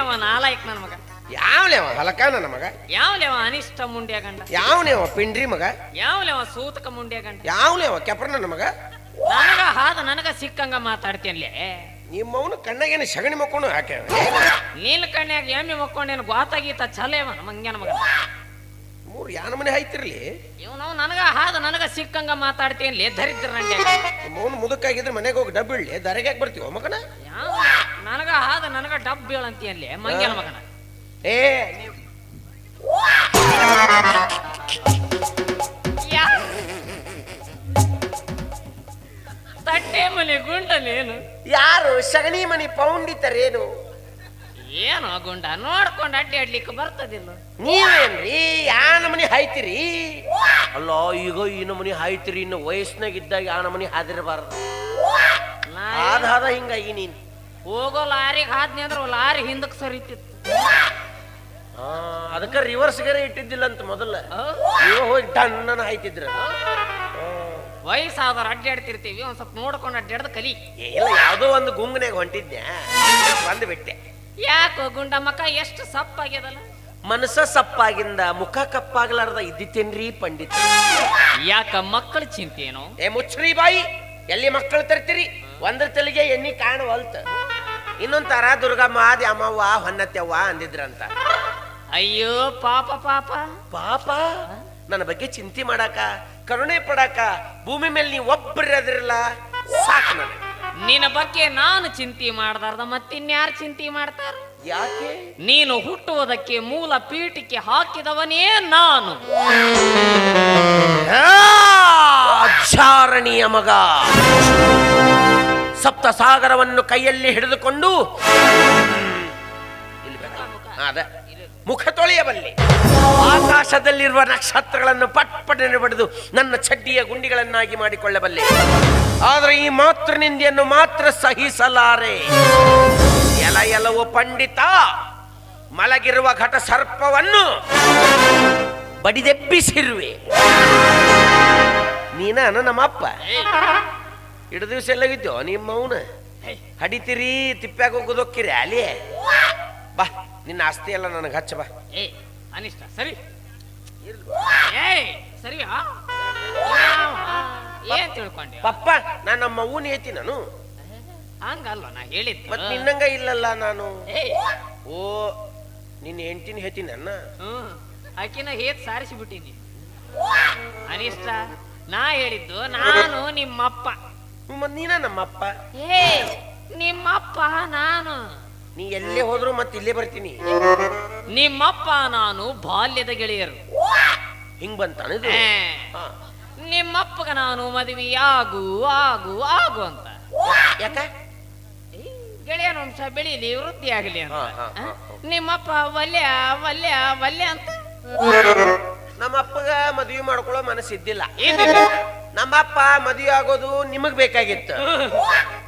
ಅವ ನಾಲಾಯಕ್ ನನ್ನ ಮಗ? ಯಾವ್ಲೇವ ಹಲಕ ನನ್ನ ಮಗ? ಯಾವ್ಲೇವ ಅನಿಷ್ಟ ಮುಂಡ್ಯ ಗಂಡ? ಯಾವನೇವ ಪಿಂಡ್ರಿ ಮಗ? ಯಾವ್ಲೇವ ಸೂತಕ ಮುಂಡ್ಯ ಗಂಡ? ಕೆಪ್ರ ನನ್ನ ಮಗ? ನನಗ ಹಾದ ನನಗ ಸಿಕ್ಕಂಗ ಮಾತಾಡ್ತೇನ್ಲೆ? ನಿಮ್ಮವನು ಕಣ್ಣಾಗೇನು ಸಗಣಿ ಮಕ್ಕೊಂಡು ಹಾಕ್ಯಾವ ನೀನ್ ಕಣ್ಯಾಗ ಎಮ್ಮೆ ಮಕ್ಕೊಂಡೇನು ಗೋತಾಗೀತ ಚಲೇವ ಮಂಗ್ಯನ ಮಗ ಮೂರು ಯಾನ ಮನೆ ಹಾಯ್ತಿರ್ಲಿ? ಇವನು ನನಗ ಹಾದ ನನಗ ಸಿಕ್ಕಂಗ ಮಾತಾಡ್ತೀನಿ ದರಿದ್ರ ನಿಮ್ಮವನು ಮುದುಕಾಗಿದ್ರೆ ಮನೆಗೆ ಹೋಗಿ ಡಬ್ ಇಳ್ಳಿ ದರೆಗೆ ಯಾಕೆ ಬರ್ತೀವ ಮಗನ? ನನಗ ಹಾದ ನನಗ ಡಬ್ ಬೀಳಂತೀಯನ್ಲೆ ಮಂಗ್ಯನ ಮಗನ. ಏ ತಟ್ಟೆ ಮನೆ ಗುಂಡನೇನು ಯಾರು ಸಗಣಿ ಮನೆ ಪೌಂಡಿತರೇನು? ಏನು ಗುಂಡ ನೋಡ್ಕೊಂಡು ಅಡ್ಡಿ ಅಡ್ಲಿಕ್ಕೆ ಬರ್ತದಿಲ್ಲ ನೀವೇನ್ರಿ? ಯಾ ನಮನಿ ಹಾಯ್ತಿರಿ? ಅಲ್ಲ ಈಗ ಈ ನಮನಿ ಹಾಯ್ತಿರಿ ಇನ್ನು ವಯಸ್ಸಿನಾಗ ಇದ್ದಾಗ ಯಾ ನಮನಿ ಹಾದಿರಬಾರ್ದು ಹಾದ ಹಾದ ಹಿಂಗಾಗಿ ನೀನ್. ಹೋಗೋ ಲಾರಿಗೆ ಹಾದ್ನಿ ಅಂದ್ರೆ ಲಾರಿ ಹಿಂದಕ್ಕೆ ಸರಿತಿತ್ತು. ಅದಕ್ಕ ರಿವರ್ಸ್ ಗೆರೆ ಇಟ್ಟಿದ್ದಿಲ್ಲ ಅಂತ ಮೊದಲ? ನೀವು ಹೋಗಿ ಟನ್ನನ ಹಾಯ್ತಿದ್ರ. ವಯಸ್ಸಾದವ್ರು ಅಡ್ಡಾಡ್ತಿರ್ತೀವಿ ಒಂದ್ ಸ್ವಲ್ಪ ನೋಡ್ಕೊಂಡು ಅಡ್ಡಾಡ್ದ ಕಲಿ. ಇಲ್ಲ ಯಾವುದೋ ಒಂದು ಗುಂಗನೆಗೆ ಹೊಂಟಿದ್ದೆ ಬಂದು ಬಿಟ್ಟೆ ಯಾಕೋ ಗುಂಡ ಮಕ ಎಷ್ಟು ಸಪ್ಪಾಗ್ಯದಲ್ಲ? ಮನಸ್ಸ ಸಪ್ಪಾಗಿಂದ ಮುಖ ಕಪ್ಪಾಗ್ಲಾರ್ದ ಇದ್ದಿತ್ತೇನ್ರಿ ಪಂಡಿತ? ಯಾಕ ಮಕ್ಕಳ ಚಿಂತೆನೋ? ಏ ಮುಚ್ಚ್ರಿ ಬಾಯಿ ಎಲ್ಲಿ ಮಕ್ಕಳು ತರ್ತೀರಿ? ಒಂದ್ರ ತಲೆಗೆ ಎಣ್ಣಿ ಕಾಣವಲ್ತ. ಇನ್ನೊಂದ್ ತರ ದುರ್ಗಮ್ಮ ಅಮ್ಮವ್ವ ಹೊನ್ನತ್ಯವ್ವ ಅಂದಿದ್ರಂತ. ಅಯ್ಯೋ ಪಾಪ ಪಾಪ. ಪಾಪ? ನನ್ನ ಬಗ್ಗೆ ಚಿಂತೆ ಮಾಡಾಕ ಕರುಣೆ ಪಡಾಕ ಭೂಮಿ ಮೇಲೆ ನೀವು ಒಬ್ಬರದಿರಲ್ಲ ಸಾಕು ನನಗೆ. ನಿನ್ನ ಬಗ್ಗೆ ನಾನು ಚಿಂತೆ ಮಾಡ್ದಾರ್ದ ಮತ್ತಿನ್ಯಾರು ಚಿಂತೆ ಮಾಡ್ತಾರ? ಯಾಕೆ? ನೀನು ಹುಟ್ಟುವುದಕ್ಕೆ ಮೂಲ ಪೀಠಕ್ಕೆ ಹಾಕಿದವನೇ ನಾನು. ಚಾರಣಿಯ ಮಗ. ಸಪ್ತ ಸಾಗರವನ್ನು ಕೈಯಲ್ಲಿ ಹಿಡಿದುಕೊಂಡು ಅದ. ಮುಖ ತೊಳೆಯಬಲ್ಲೆ. ಆಕಾಶದಲ್ಲಿರುವ ನಕ್ಷತ್ರಗಳನ್ನು ಪಟ್ ಪಡೆದು ನನ್ನ ಚಡ್ಡಿಯ ಗುಂಡಿಗಳನ್ನಾಗಿ ಮಾಡಿಕೊಳ್ಳಬಲ್ಲೆ. ಆದರೆ ಈ ಮಾತೃ ನಿಂದೆಯನ್ನು ಮಾತ್ರ ಸಹಿಸಲಾರೆ. ಎಲ ಎಲವು ಪಂಡಿತ ಮಲಗಿರುವ ಘಟ ಸರ್ಪವನ್ನು ಬಡಿದೆಬ್ಬಿಸಿರುವೆ. ನೀನ ನಮ್ಮಪ್ಪ? ಇಡ ದಿವಸ ಎಲ್ಲಗಿದ್ದೋ ನಿಮ್ಮ ಅವನ ಹಡಿತೀರಿ ತಿಪ್ಪ್ಯಾಗ ಹೋಗೋದಕ್ಕಿರಿ ಅಲ್ಲಿ? ಬಾ. ನಿನ್ನ ಆಸ್ತಿ ಎಲ್ಲ ನನಗೆ ಹಚ್ಚ ಬಾ. ಏ ಅನಿಷ್ಟ ಸರಿ. ಏ ಸರಿ ಏನ್ ತಿಳ್ಕೊಂಡೆ ಪಪ್ಪ ನಾನು ನಮ್ಮ ಅವ್ವನ ಏತಿ ನಾನು. ಹಂಗಲ್ಲ ನಾ ಹೇಳಿದ್ದು? ಮತ್ ನಿನ್ನಂಗ ಇಲ್ಲಲ್ಲ ನಾನು. ಓ ನಿನ್ನ ಹೆಂಡತಿನ ನನ್ನ ಹ್ಮ್ ಆಕಿನ ಹೇತ್ ಸಾರಿಸಿ ಬಿಟ್ಟಿನಿ ಅನಿಷ್ಟ ನಾ ಹೇಳಿದ್ದು ನಾನು ನಿಮ್ಮಪ್ಪ. ಮತ್ ನೀನ ನಮ್ಮಪ್ಪ? ಏ ನಿಮ್ಮಪ್ಪ ನಾನು. ನೀ ಎಲ್ಲೇ ಹೋದ್ರು ಮತ್ತೆ ಇಲ್ಲೇ ಬರ್ತೀನಿ. ನಿಮ್ಮಪ್ಪ ನಾನು ಬಾಲ್ಯದ ಗೆಳೆಯರು. ಹಿಂಗ್ ಬಂತಾನ ಏ, ಹಾ. ನಿಮ್ಮಪ್ಪಗ ನಾನು ಮದುವೆ ಆಗು ಆಗು ಆಗು ಅಂತ. ಯಾಕ? ಗೆಳೆಯ ಗೆಳೆಯನ ವಂಶ ಬೆಳೀಲಿ ವೃದ್ಧಿ ಆಗಲಿ ಅಂತ. ಹಾ, ಹಾ, ಹಾ, ಆ? ನಿಮ್ಮಪ್ಪ ವಲ್ಯ ವಲ್ಯ ವಲ್ಯ ಅಂತ? ನಮ್ಮ ಅಪ್ಪಗ ಮದುವೆ ಮಾಡ್ಕೊಳ್ಳೋ ಮನಸ್ಸಿದ್ದಿಲ್ಲ. ಏನಿದು? ನಮ್ಮಪ್ಪ ಮದುವೆ ಆಗೋದು ನಿಮಗ್ ಬೇಕಾಗಿತ್ತು.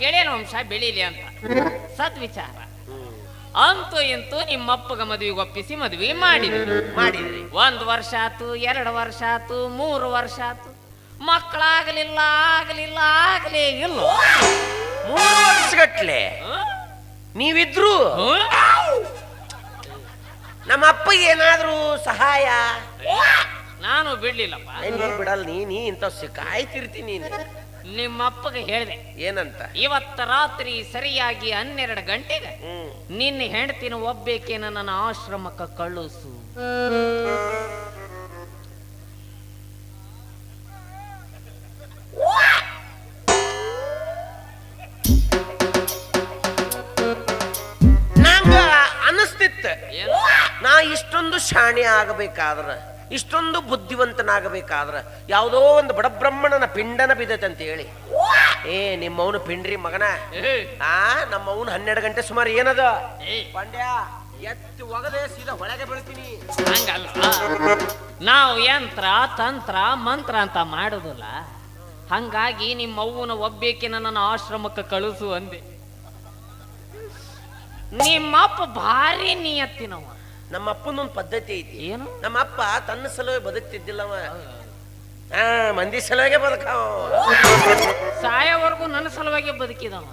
ಗೆಳೆಯನ ವಂಶ ಬೆಳೀಲಿ ಅಂತ. ಸದ್ವಿಚಾರ. ಅಂತೂ ಇಂತೂ ನಿಮ್ಮಪ್ಪಗ ಮದುವೆಗೆ ಒಪ್ಪಿಸಿ ಮದುವೆ ಮಾಡಿದ್ರು. ಮಾಡಿದ್ರಿ. ಒಂದ್ ವರ್ಷ ಆತು ಎರಡು ವರ್ಷ ಆತು ಮೂರು ವರ್ಷ ಆತು. ಮಕ್ಕಳಾಗಲಿಲ್ಲ ಆಗಲಿಲ್ಲ ಆಗಲೇ ಇಲ್ಲ. ಮೂರು ವರ್ಷಗಟ್ಲೆ? ನೀವಿದ್ರು? ನಮ್ಮ ಅಪ್ಪಗೆ ಏನಾದ್ರೂ ಸಹಾಯ? ನಾನು ಬಿಡ್ಲಿಲ್ಲಪ್ಪ. ಏ, ನೀ ಬಿಡಲ್ಲ ನೀ ನೀ ಇಂಥ ಕಾಯ್ತಿರ್ತೀನಿ ನೀನು. ನಿಮ್ಮಪ್ಪಗೆ ಹೇಳಿದೆ. ಏನಂತ? ಇವತ್ತ ರಾತ್ರಿ ಸರಿಯಾಗಿ ಹನ್ನೆರಡು ಗಂಟೆಗೆ ಹ್ಮ್. ನಿನ್ನ ಹೆಂಡತಿನ ಒಬ್ಬೇಕೇನ ನನ್ನ ಆಶ್ರಮಕ್ಕೆ ಕಳುಸು ನಂಗ ಅನಿಸ್ತಿತ್ತ. ಏನು? ನಾ ಇಷ್ಟೊಂದು ಶಾಣೆ ಆಗಬೇಕಾದ್ರ ಇಷ್ಟೊಂದು ಬುದ್ಧಿವಂತನಾಗಬೇಕಾದ್ರೆ ಯಾವುದೋ ಒಂದು ಬಡಬ್ರಹ್ಮಣನ ಪಿಂಡನ ಬಿದ್ದೈತೆ ಅಂತ ಹೇಳಿ ಏ ನಿಮ್ಮವನು ಪಿಂಡ್ರಿ ಮಗನ? ಆ ನಮ್ಮವನು ಹನ್ನೆರಡು ಗಂಟೆ ಸುಮಾರು ಏನದ? ಏ, ಪಾಂಡ್ಯ ಎತ್ತಿ ಒಗದೆ ಸೀದಾ ಒಳಗೆ ಬೀಳ್ತೀನಿ. ಹಂಗಲ್ಲ ನಾವು ಯಂತ್ರ ತಂತ್ರ ಮಂತ್ರ ಅಂತ ಮಾಡುದಿಲ್ಲ. ಹಂಗಾಗಿ ನಿಮ್ಮ ಅವ್ವನ ಒಬ್ಬೇಕಿನ ನನ್ನ ಆಶ್ರಮಕ್ಕೆ ಕಳಿಸು ಅಂದೆ. ನಿಮ್ಮಪ್ಪ ಭಾರಿ ನಿಯತ್ತಿನವ. ನಮ್ಮ ಅಪ್ಪನೊಂದು ಪದ್ಧತಿ ಐತಿ. ಏನು? ನಮ್ಮ ಅಪ್ಪ ತನ್ನ ಸಲುವಾಗಿ ಬದುಕ್ತಿದ್ದಿಲ್ಲವ ಆ ಮಂದಿ ಸಲುವಾಗೆ ಬದುಕಾವ. ಸಾಯೋವರೆಗೂ ನನ್ನ ಸಲುವಾಗಿ ಬದುಕಿದವ.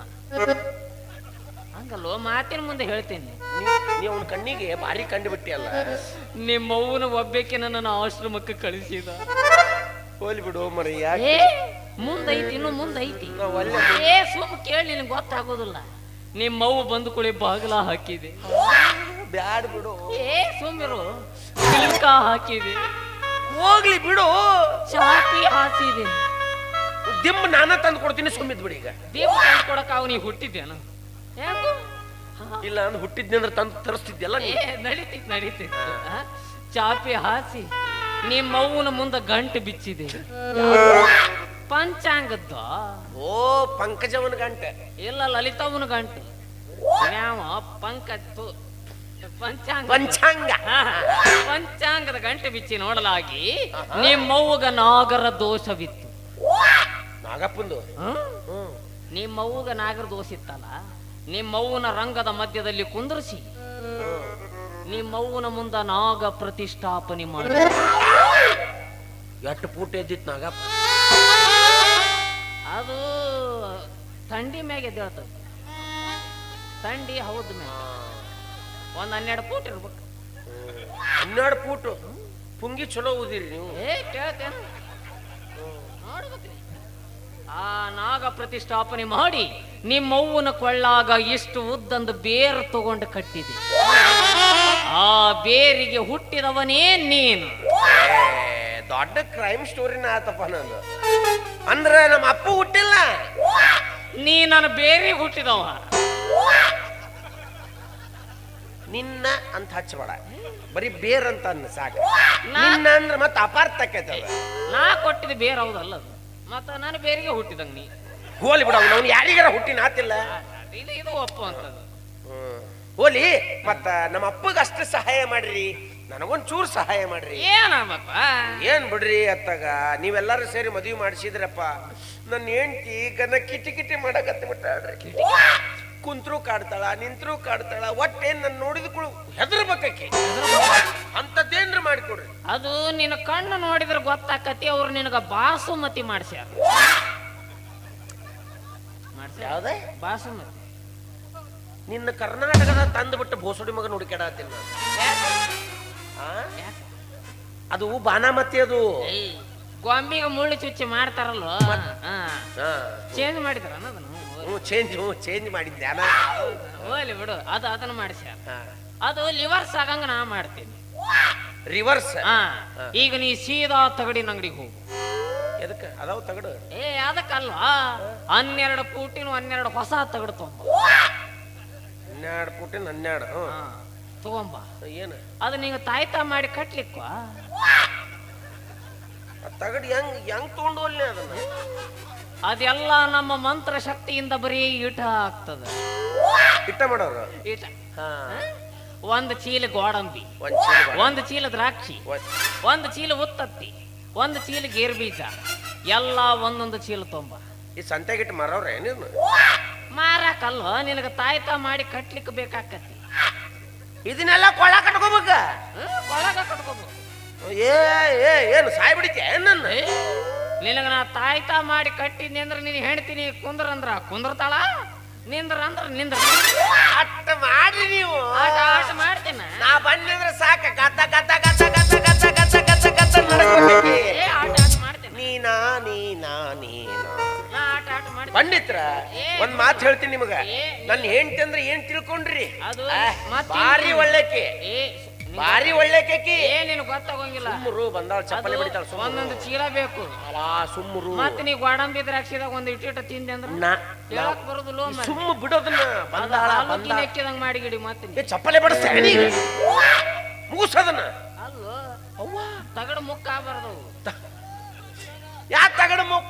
ಹಂಗಲ್ಲೋ ಮಾತಿನ ಮುಂದೆ ಹೇಳ್ತೀನಿ. ನೀ ಅವನ ಕಣ್ಣಿಗೆ ಭಾರಿ ಕಂಡು ಬಿಟ್ಟಿಯಲ್ಲ ನಿಮ್ಮವ್ವನ ಒಬ್ಬಕ್ಕೆ ನನ್ನ ಆಶ್ರಮಕ್ಕೆ ಕಳಿಸಿದ. ಹೋಲಿ ಬಿಡು ಮರ ಯಾಕೆ? ಮುಂದೈತಿ ಇನ್ನು ಮುಂದೈತಿ. ನಾವ್ ಏ ಸುಮ್ ಕೇಳಿ ನಿನಗೆ ಗೊತ್ತಾಗೋದಿಲ್ಲ. ನಿಮ್ಮವ್ವ ಬಂದು ಕುಳಿ ಬಾಗಿಲ ಹಾಕಿದೆ. ಬ್ಯಾಡ್ ಬಿಡು. ಏ ಸುಮ್ಮಿರು ತಿಲ್ಕ ಹಾಕಿದೆ. ಹೋಗ್ಲಿ ಬಿಡು. ಚಾಪಿ ಹಾಸಿದೆ. ದಿಮ್ಮ ನಾನ ತಂದು ಕೊಡ್ತೀನಿ ಸುಮ್ಮಿದ್ ಬಿಡಿ ಈಗ. ದೇವ ಕೊಡಕ ಅವನಿಗೆ ಹುಟ್ಟಿದ್ದೇನು. ಯಾಕೋ? ಇಲ್ಲ ಅಂದ್ರೆ ಹುಟ್ಟಿದ್ದೆ ಅಂದ್ರೆ ತಂದು ತರಿಸ್ತಿದ್ಯಲ್ಲ ನೀ ಏ ನಡೀತಿತ್ತು ನಡೀತಿತ್ತು ಆ? ಚಾಪಿ ಹಾಸಿ ನಿಮ್ಮವ್ವನ ಮುಂದೆ ಗಂಟು ಬಿಚ್ಚಿದೆ. ಪಂಚಾಂಗದ್ದ ಓ ಪಂಕಜವನ ಗಂಟೆ. ಇಲ್ಲ ಲಲಿತವ್ವನ ಗಂಟು. ಯಾವ ಪಂಕತ್ತು ಪಂಚಾಂಗ. ಪಂಚಾಂಗ. ಪಂಚಾಂಗದ ಗಂಟೆ ಬಿಚ್ಚಿ ನೋಡಲಾಗಿ ನಿಮ್ಮವ್ವಗ ನಾಗರ ದೋಷವಿತ್ತು. ನಾಗಪ್ಪಂದು? ನಿಮ್ಮವ್ವಗ ನಾಗರ ದೋಷ ಇತ್ತಲ್ಲ ನಿಮ್ಮವ್ವನ ರಂಗದ ಮಧ್ಯದಲ್ಲಿ ಕುಂದರಿಸಿ. ನಿಮ್ಮವ್ವನ ಮುಂದ ನಾಗ ಪ್ರತಿಷ್ಠಾಪನೆ ಮಾಡಿ. ಎಷ್ಟು ಪೂಟ ಎದ್ದಿತ್ತು ನಾಗಪ್ಪ? ಅದು ಥಂಡಿ ಮ್ಯಾಗ ಎದ್ದೇಳ್ತದೆ. ಥಂಡಿ ಹೌದ್ ಮ್ಯಾಗ. ಒಂದ್ ಹನ್ನೆರಡು ಫೂಟ್ ಇರ್ಬೇಕು. ಹನ್ನೆರಡು ಫೂಟು ಪುಂಗಿ ಚಲೋ ಓದಿರಿ ನೀವು. ಏ ಕೇಳ್ತೇನೆ? ನೋಡ್ಬೇಕ್ರಿ. ಆ ನಾಗ ಪ್ರತಿಷ್ಠಾಪನೆ ಮಾಡಿ ನಿಮ್ಮವ್ವನ ಕೊಳ್ಳಾಗ ಇಷ್ಟು ಉದ್ದಂದು ಬೇರು ತಗೊಂಡು ಕಟ್ಟಿದೆ. ಆ ಬೇರಿಗೆ ಹುಟ್ಟಿದವನೇ ನೀನು. ದೊಡ್ಡ ಕ್ರೈಮ್ ಸ್ಟೋರಿನ ಆತಪ್ಪ ನಾನು. ಅಂದ್ರೆ ನಮ್ಮ ಅಪ್ಪ ಹುಟ್ಟಿಲ್ಲ. ನೀ ನನ್ನ ಬೇರಿಗೆ ಹುಟ್ಟಿದವ. ನಿನ್ನ ಅಂತ ಹಚ್ಚಬೇಡ. ಬರೀ ಬೇರ್ ಅಂತ ಅನ್ನ ಸಾಕು. ನಿನ್ನ ಅಂದ್ರೆ ಮತ್ತೆ ಅಪಾರ್ಥ ಆಕೈತೆ ನಾ ಕೊಟ್ಟಿದ ಬೇರ್ ಹೌದಲ್ಲ ಅದು. ಮತ್ತ ನಾನು ಬೇರಿಗೆ ಹುಟ್ಟಿದಂಗ ನೀ. ಹೋಲಿ ಬಿಡ ಅವ್ನು ಯಾರಿಗಾರ ಹುಟ್ಟಿನ ಆತಿಲ್ಲ? ಇದು ಇದು ಒಪ್ಪು ಅಂತದ್ದು. ಹೋಲಿ ಮತ್ತ ನಮ್ಮ ಅಪ್ಪಗ ಅಷ್ಟು ಸಹಾಯ ಮಾಡ್ರಿ. ನನಗೊಂದ್ ಚೂರು ಸಹಾಯ ಮಾಡ್ರಿ. ಏನಪ್ಪ ಏನ್ ಬಿಡ್ರಿ ಅತ್ತಾಗ? ನೀವೆಲ್ಲರೂ ಸೇರಿ ಮದುವೆ ಮಾಡಿಸಿದ್ರಪ್ಪ. ನನ್ನ ಹೆಂಡತಿ ಗನ ಕಿಟಿ ಕಿಟಿ ಮಾಡಕತ್ತ ಕುಂತ್ರು ಕಾಡ್ತಾಳ ನಿಂತ್ರು ಕಾಡ್ತಾಳ ಒಟ್ಟೇನ್ ನನ್ನ ನೋಡಿದ ಕುಳು ಹೆದರ್ಬೇಕಕ್ಕೆ. ಅಂತದ್ದೇನ್ರ ಮಾಡಿಕೊಡ್ರಿ. ಅದು ನಿನ್ನ ಕಣ್ಣು ನೋಡಿದ್ರೆ ಗೊತ್ತಾಕತಿ ಅವ್ರು ನಿನಗ ಬಾಸುಮತಿ ಮಾಡ್ಸ್ಯಾರ. ಯಾವ್ದೇ? ಬಾಸುಮತಿ. ನಿನ್ನ ಕರ್ನಾಟಕದ ತಂದ್ಬಿಟ್ಟು ಭೋಸುಡಿ ಮಗ? ಆ? ಅದು ಬಾನಾಮತಿ ಅದು. ಗೊಂಬಿಗೆ ಮುಳ್ಳು ಚುಚ್ಚಿ ಮಾಡ್ತಾರಲ್ಲ? ಹಾ. ಚೇಂಜ್ ಮಾಡಿದ್ರ ಅದನ್ನು ಹ್ಞೂ ಚೇಂಜ್ ಹ್ಞೂ ಚೇಂಜ್ ಮಾಡಿದ್ದೆ. ಅನ ಹೋಗ್ಲಿ ಬಿಡು ಅದು ಅದನ್ನ ಮಾಡಿಸ. ಅದು ರಿವರ್ಸ್ ಆಗಂಗ ನಾ ಮಾಡ್ತೀನಿ. ರಿವರ್ಸ್ ಹಾ. ಈಗ ನೀ ಸೀದಾ ತಗಡಿನ ಅಂಗಡಿಗೆ ಹೋಗು. ಎದಕ್ಕೆ? ಅದಾವ ತಗಡು. ಏ ಅದಕ್ಕಲ್ವಾ? ಹನ್ನೆರಡು ಪೂಟಿನ ಹನ್ನೆರಡು ಹೊಸ ತಗಡು ತಗೊಂಬ. ಹನ್ನೆರಡು ಪುಟ್ಟಿನ ಹನ್ನೆರಡು ಹ್ಞೂ. ಹಾ ತಗೊಂಬ. ಏನು? ಅದು ನೀವು ತಾಯ್ತಾ ಮಾಡಿ ಕಟ್ಲಿಕ್ಕ ಆ? ತಗಡು ಹೆಂಗ್ ಹೆಂಗ್ ತಗೊಂಡು ಅಲ್ಲೇ ಅದನ್ನ? ಅದೆಲ್ಲ ನಮ್ಮ ಮಂತ್ರ ಶಕ್ತಿಯಿಂದ ಬರೀ ಈಟ ಆಗ್ತದ. ಇಟ್ಟ ಮಾಡೋರು? ಈಟ. ಹಾ. ಒಂದು ಚೀಲ ಗೋಡಂಬಿ ಒಂದ್ ಚೀಲ ಬಾ- ಒಂದು ಚೀಲ ದ್ರಾಕ್ಷಿ ಒಂದ್- ಒಂದು ಚೀಲ ಉತ್ತತ್ತಿ ಒಂದು ಚೀಲ ಗೇರ್ ಬೀಜ ಎಲ್ಲ ಒಂದೊಂದು ಚೀಲ ತುಂಬ. ಈ ಸಂತೆಗಿಟ್ಟು ಮಾರವ್ರೆ ಏನೇನು ಮಾರಾಕಲ್ವ? ನಿನಗೆ ತಾಯ್ತ ಮಾಡಿ ಕಟ್ಲಿಕ್ಕೆ ಬೇಕಾಕತಿ ಇದನ್ನೆಲ್ಲ ಕೊಳ ಕಟ್ಕೋಬೇಕ? ಕೊಳಗ ಕಟ್ಕೋಬೇಕು. ಏ ಏ ಏನು ಸಾಯ್ಬಿಡಿಕೆ ನನ್ನ? ನಿನಗ ನಾ ತಾಯ್ತಾ ಮಾಡಿ ಕಟ್ಟಿದ್ನಿ ಅಂದ್ರೆ ನೀನು ಹೇಳ್ತೀನಿ ಕುಂದ್ರ ಅಂದ್ರ ಕುಂದ್ರತಾಳ? ನಿಂದ್ರ ಅಂದ್ರ ನಿಂದ್ರ. ಅಟ್ಟ ಮಾಡ್ರಿ ನೀವು. ಆಟ ಆಟ ಮಾಡ್ತೇನ? ನಾ ಬಂದಿದ್ರೆ ಸಾಕ. ಗತ ಗತ ಗತ ಗತ ಗತ ಗತ ಗತ ಗತ ನಡ್ಕೊಬೇಕಿ. ಏ ಆಟ ಆಟ ಮಾಡ್ತೇನೆ? ನೀನಾ ನೀನಾ ನೀನಾ. ನಾ ಆಟ ಆಟ ಮಾಡ್ತೇನೆ. ಪಂಡಿತ್ರ ಒಂದ್ ಮಾತು ಹೇಳ್ತೀನಿ ನಿಮಗ. ನನ್ನ ಹೆಂಡತಿ ಅಂದ್ರೆ ಏನ್ ತಿಳ್ಕೊಂಡ್ರಿ? ಅದು ಭಾರಿ ಒಳ್ಳೆಕಿ. ಏ ಭಾರಿ ಒಳ್ಳೆಕಿ ಏನೇನು ಗೊತ್ತಾಗೋಂಗಿಲ್ಲ. ಸುಮ್ಮರು ಬಂದಾಳ ಚಪ್ಪಲಿ ಬಿಡ್ತಾಳ ಒಂದೊಂದು ಚೀಲ ಬೇಕು. ಅಲಾ ಸುಮ್ಮರು ಮತ್ತೆ ನೀ ಗೋಡಂಬಿ ದ್ರಾಕ್ಷಿದಾಗ ಒಂದು ಇಟ್ಟಿಟ್ಟ ತಿಂದೆ ಅಂದ್ರ ನಾ ಹೇಳಕ್ ಬರುದಿಲ್ಲ ಸುಮ್ಮ ಬಿಡೋದನ್ನ ಬಂದಾಳ ಬಂದ ನೆಕ್ಕಿದಂಗ್ ಮಾಡಿಗಿಡಿ ಮತ್ತೆ ಚಪ್ಪಲಿ ಬಡಿಸ್ತೇನೆ ನೀ ಮುಗಿಸೋದನ್ನ ಅಲ್ಲೋ ಅವ್ವ. ತಗಡ ಮುಕ್ಕ ಆಗ್ಬಾರ್ದು. ಯಾ ತಗಡ ಮುಕ್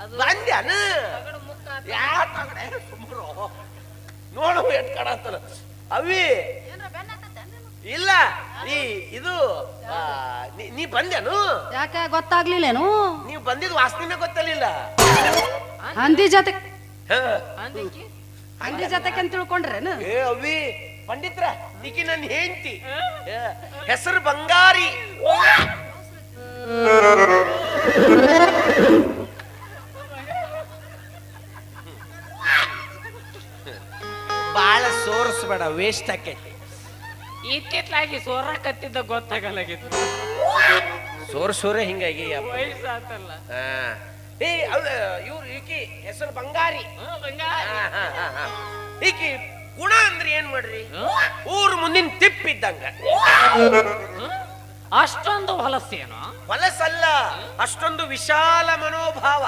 ಅದು ಬಂದ್ಯಾನ? ತಗಡ ಮುಕ್ಕ ಆತ್- ಯಾ ತಗಡ ಸುಮ್ಮರು ನೋಡು ಎಟ್ ಅವಿ ಇಲ್ಲ ನೀ ಇದು ನೀ ಬಂದೇನು? ಯಾಕ ಗೊತ್ತಾಗ್ಲಿಲ್ಲೇನು? ನೀವು ಬಂದಿದ್ ವಾಸ್ತಿನ ಗೊತ್ತಲಿಲ್ಲ. ಹಂದಿ ಜೊತೆ ಹಂದಿ ಜೊತೆಗೆ ಅಂತ ತಿಳ್ಕೊಂಡ್ರೇನು? ಏ ಅವಿ ಪಂಡಿತ್ರ ನಿಕಿ ನನ್ನ ಹೆಂಡ್ತಿ. ಹೆಸರು ಬಂಗಾರಿ. ಬಾಳ ಸೋರ್ಸ್ಬೇಡ ವೇಸ್ಟ್ ಆಕೈತಿ. ಇತ್ತಿತ್ಲಾಗಿ ಸೋರ ಕತ್ತಿದ್ದ ಗೊತ್ತಾಗಲಾಗಿತ್ತು. ಸೋರ್ ಸೋರೆ ಹಿಂಗಾಗಿ. ವಯಸ್ಸಾತಲ್ಲ. ಏ ಅದ ಇವ್ರು ಈಕಿ ಹೆಸರು ಬಂಗಾರಿ. ಈಕಿ ಗುಣ ಅಂದ್ರೆ ಏನ್ ಮಾಡ್ರಿ? ಊರ್ ಮುಂದಿನ ತಿಪ್ಪಿದ್ದಂಗ ಅಷ್ಟೊಂದು ಹೊಲಸೇನು ಹೊಲಸಲ್ಲ ಅಷ್ಟೊಂದು ವಿಶಾಲ ಮನೋಭಾವ.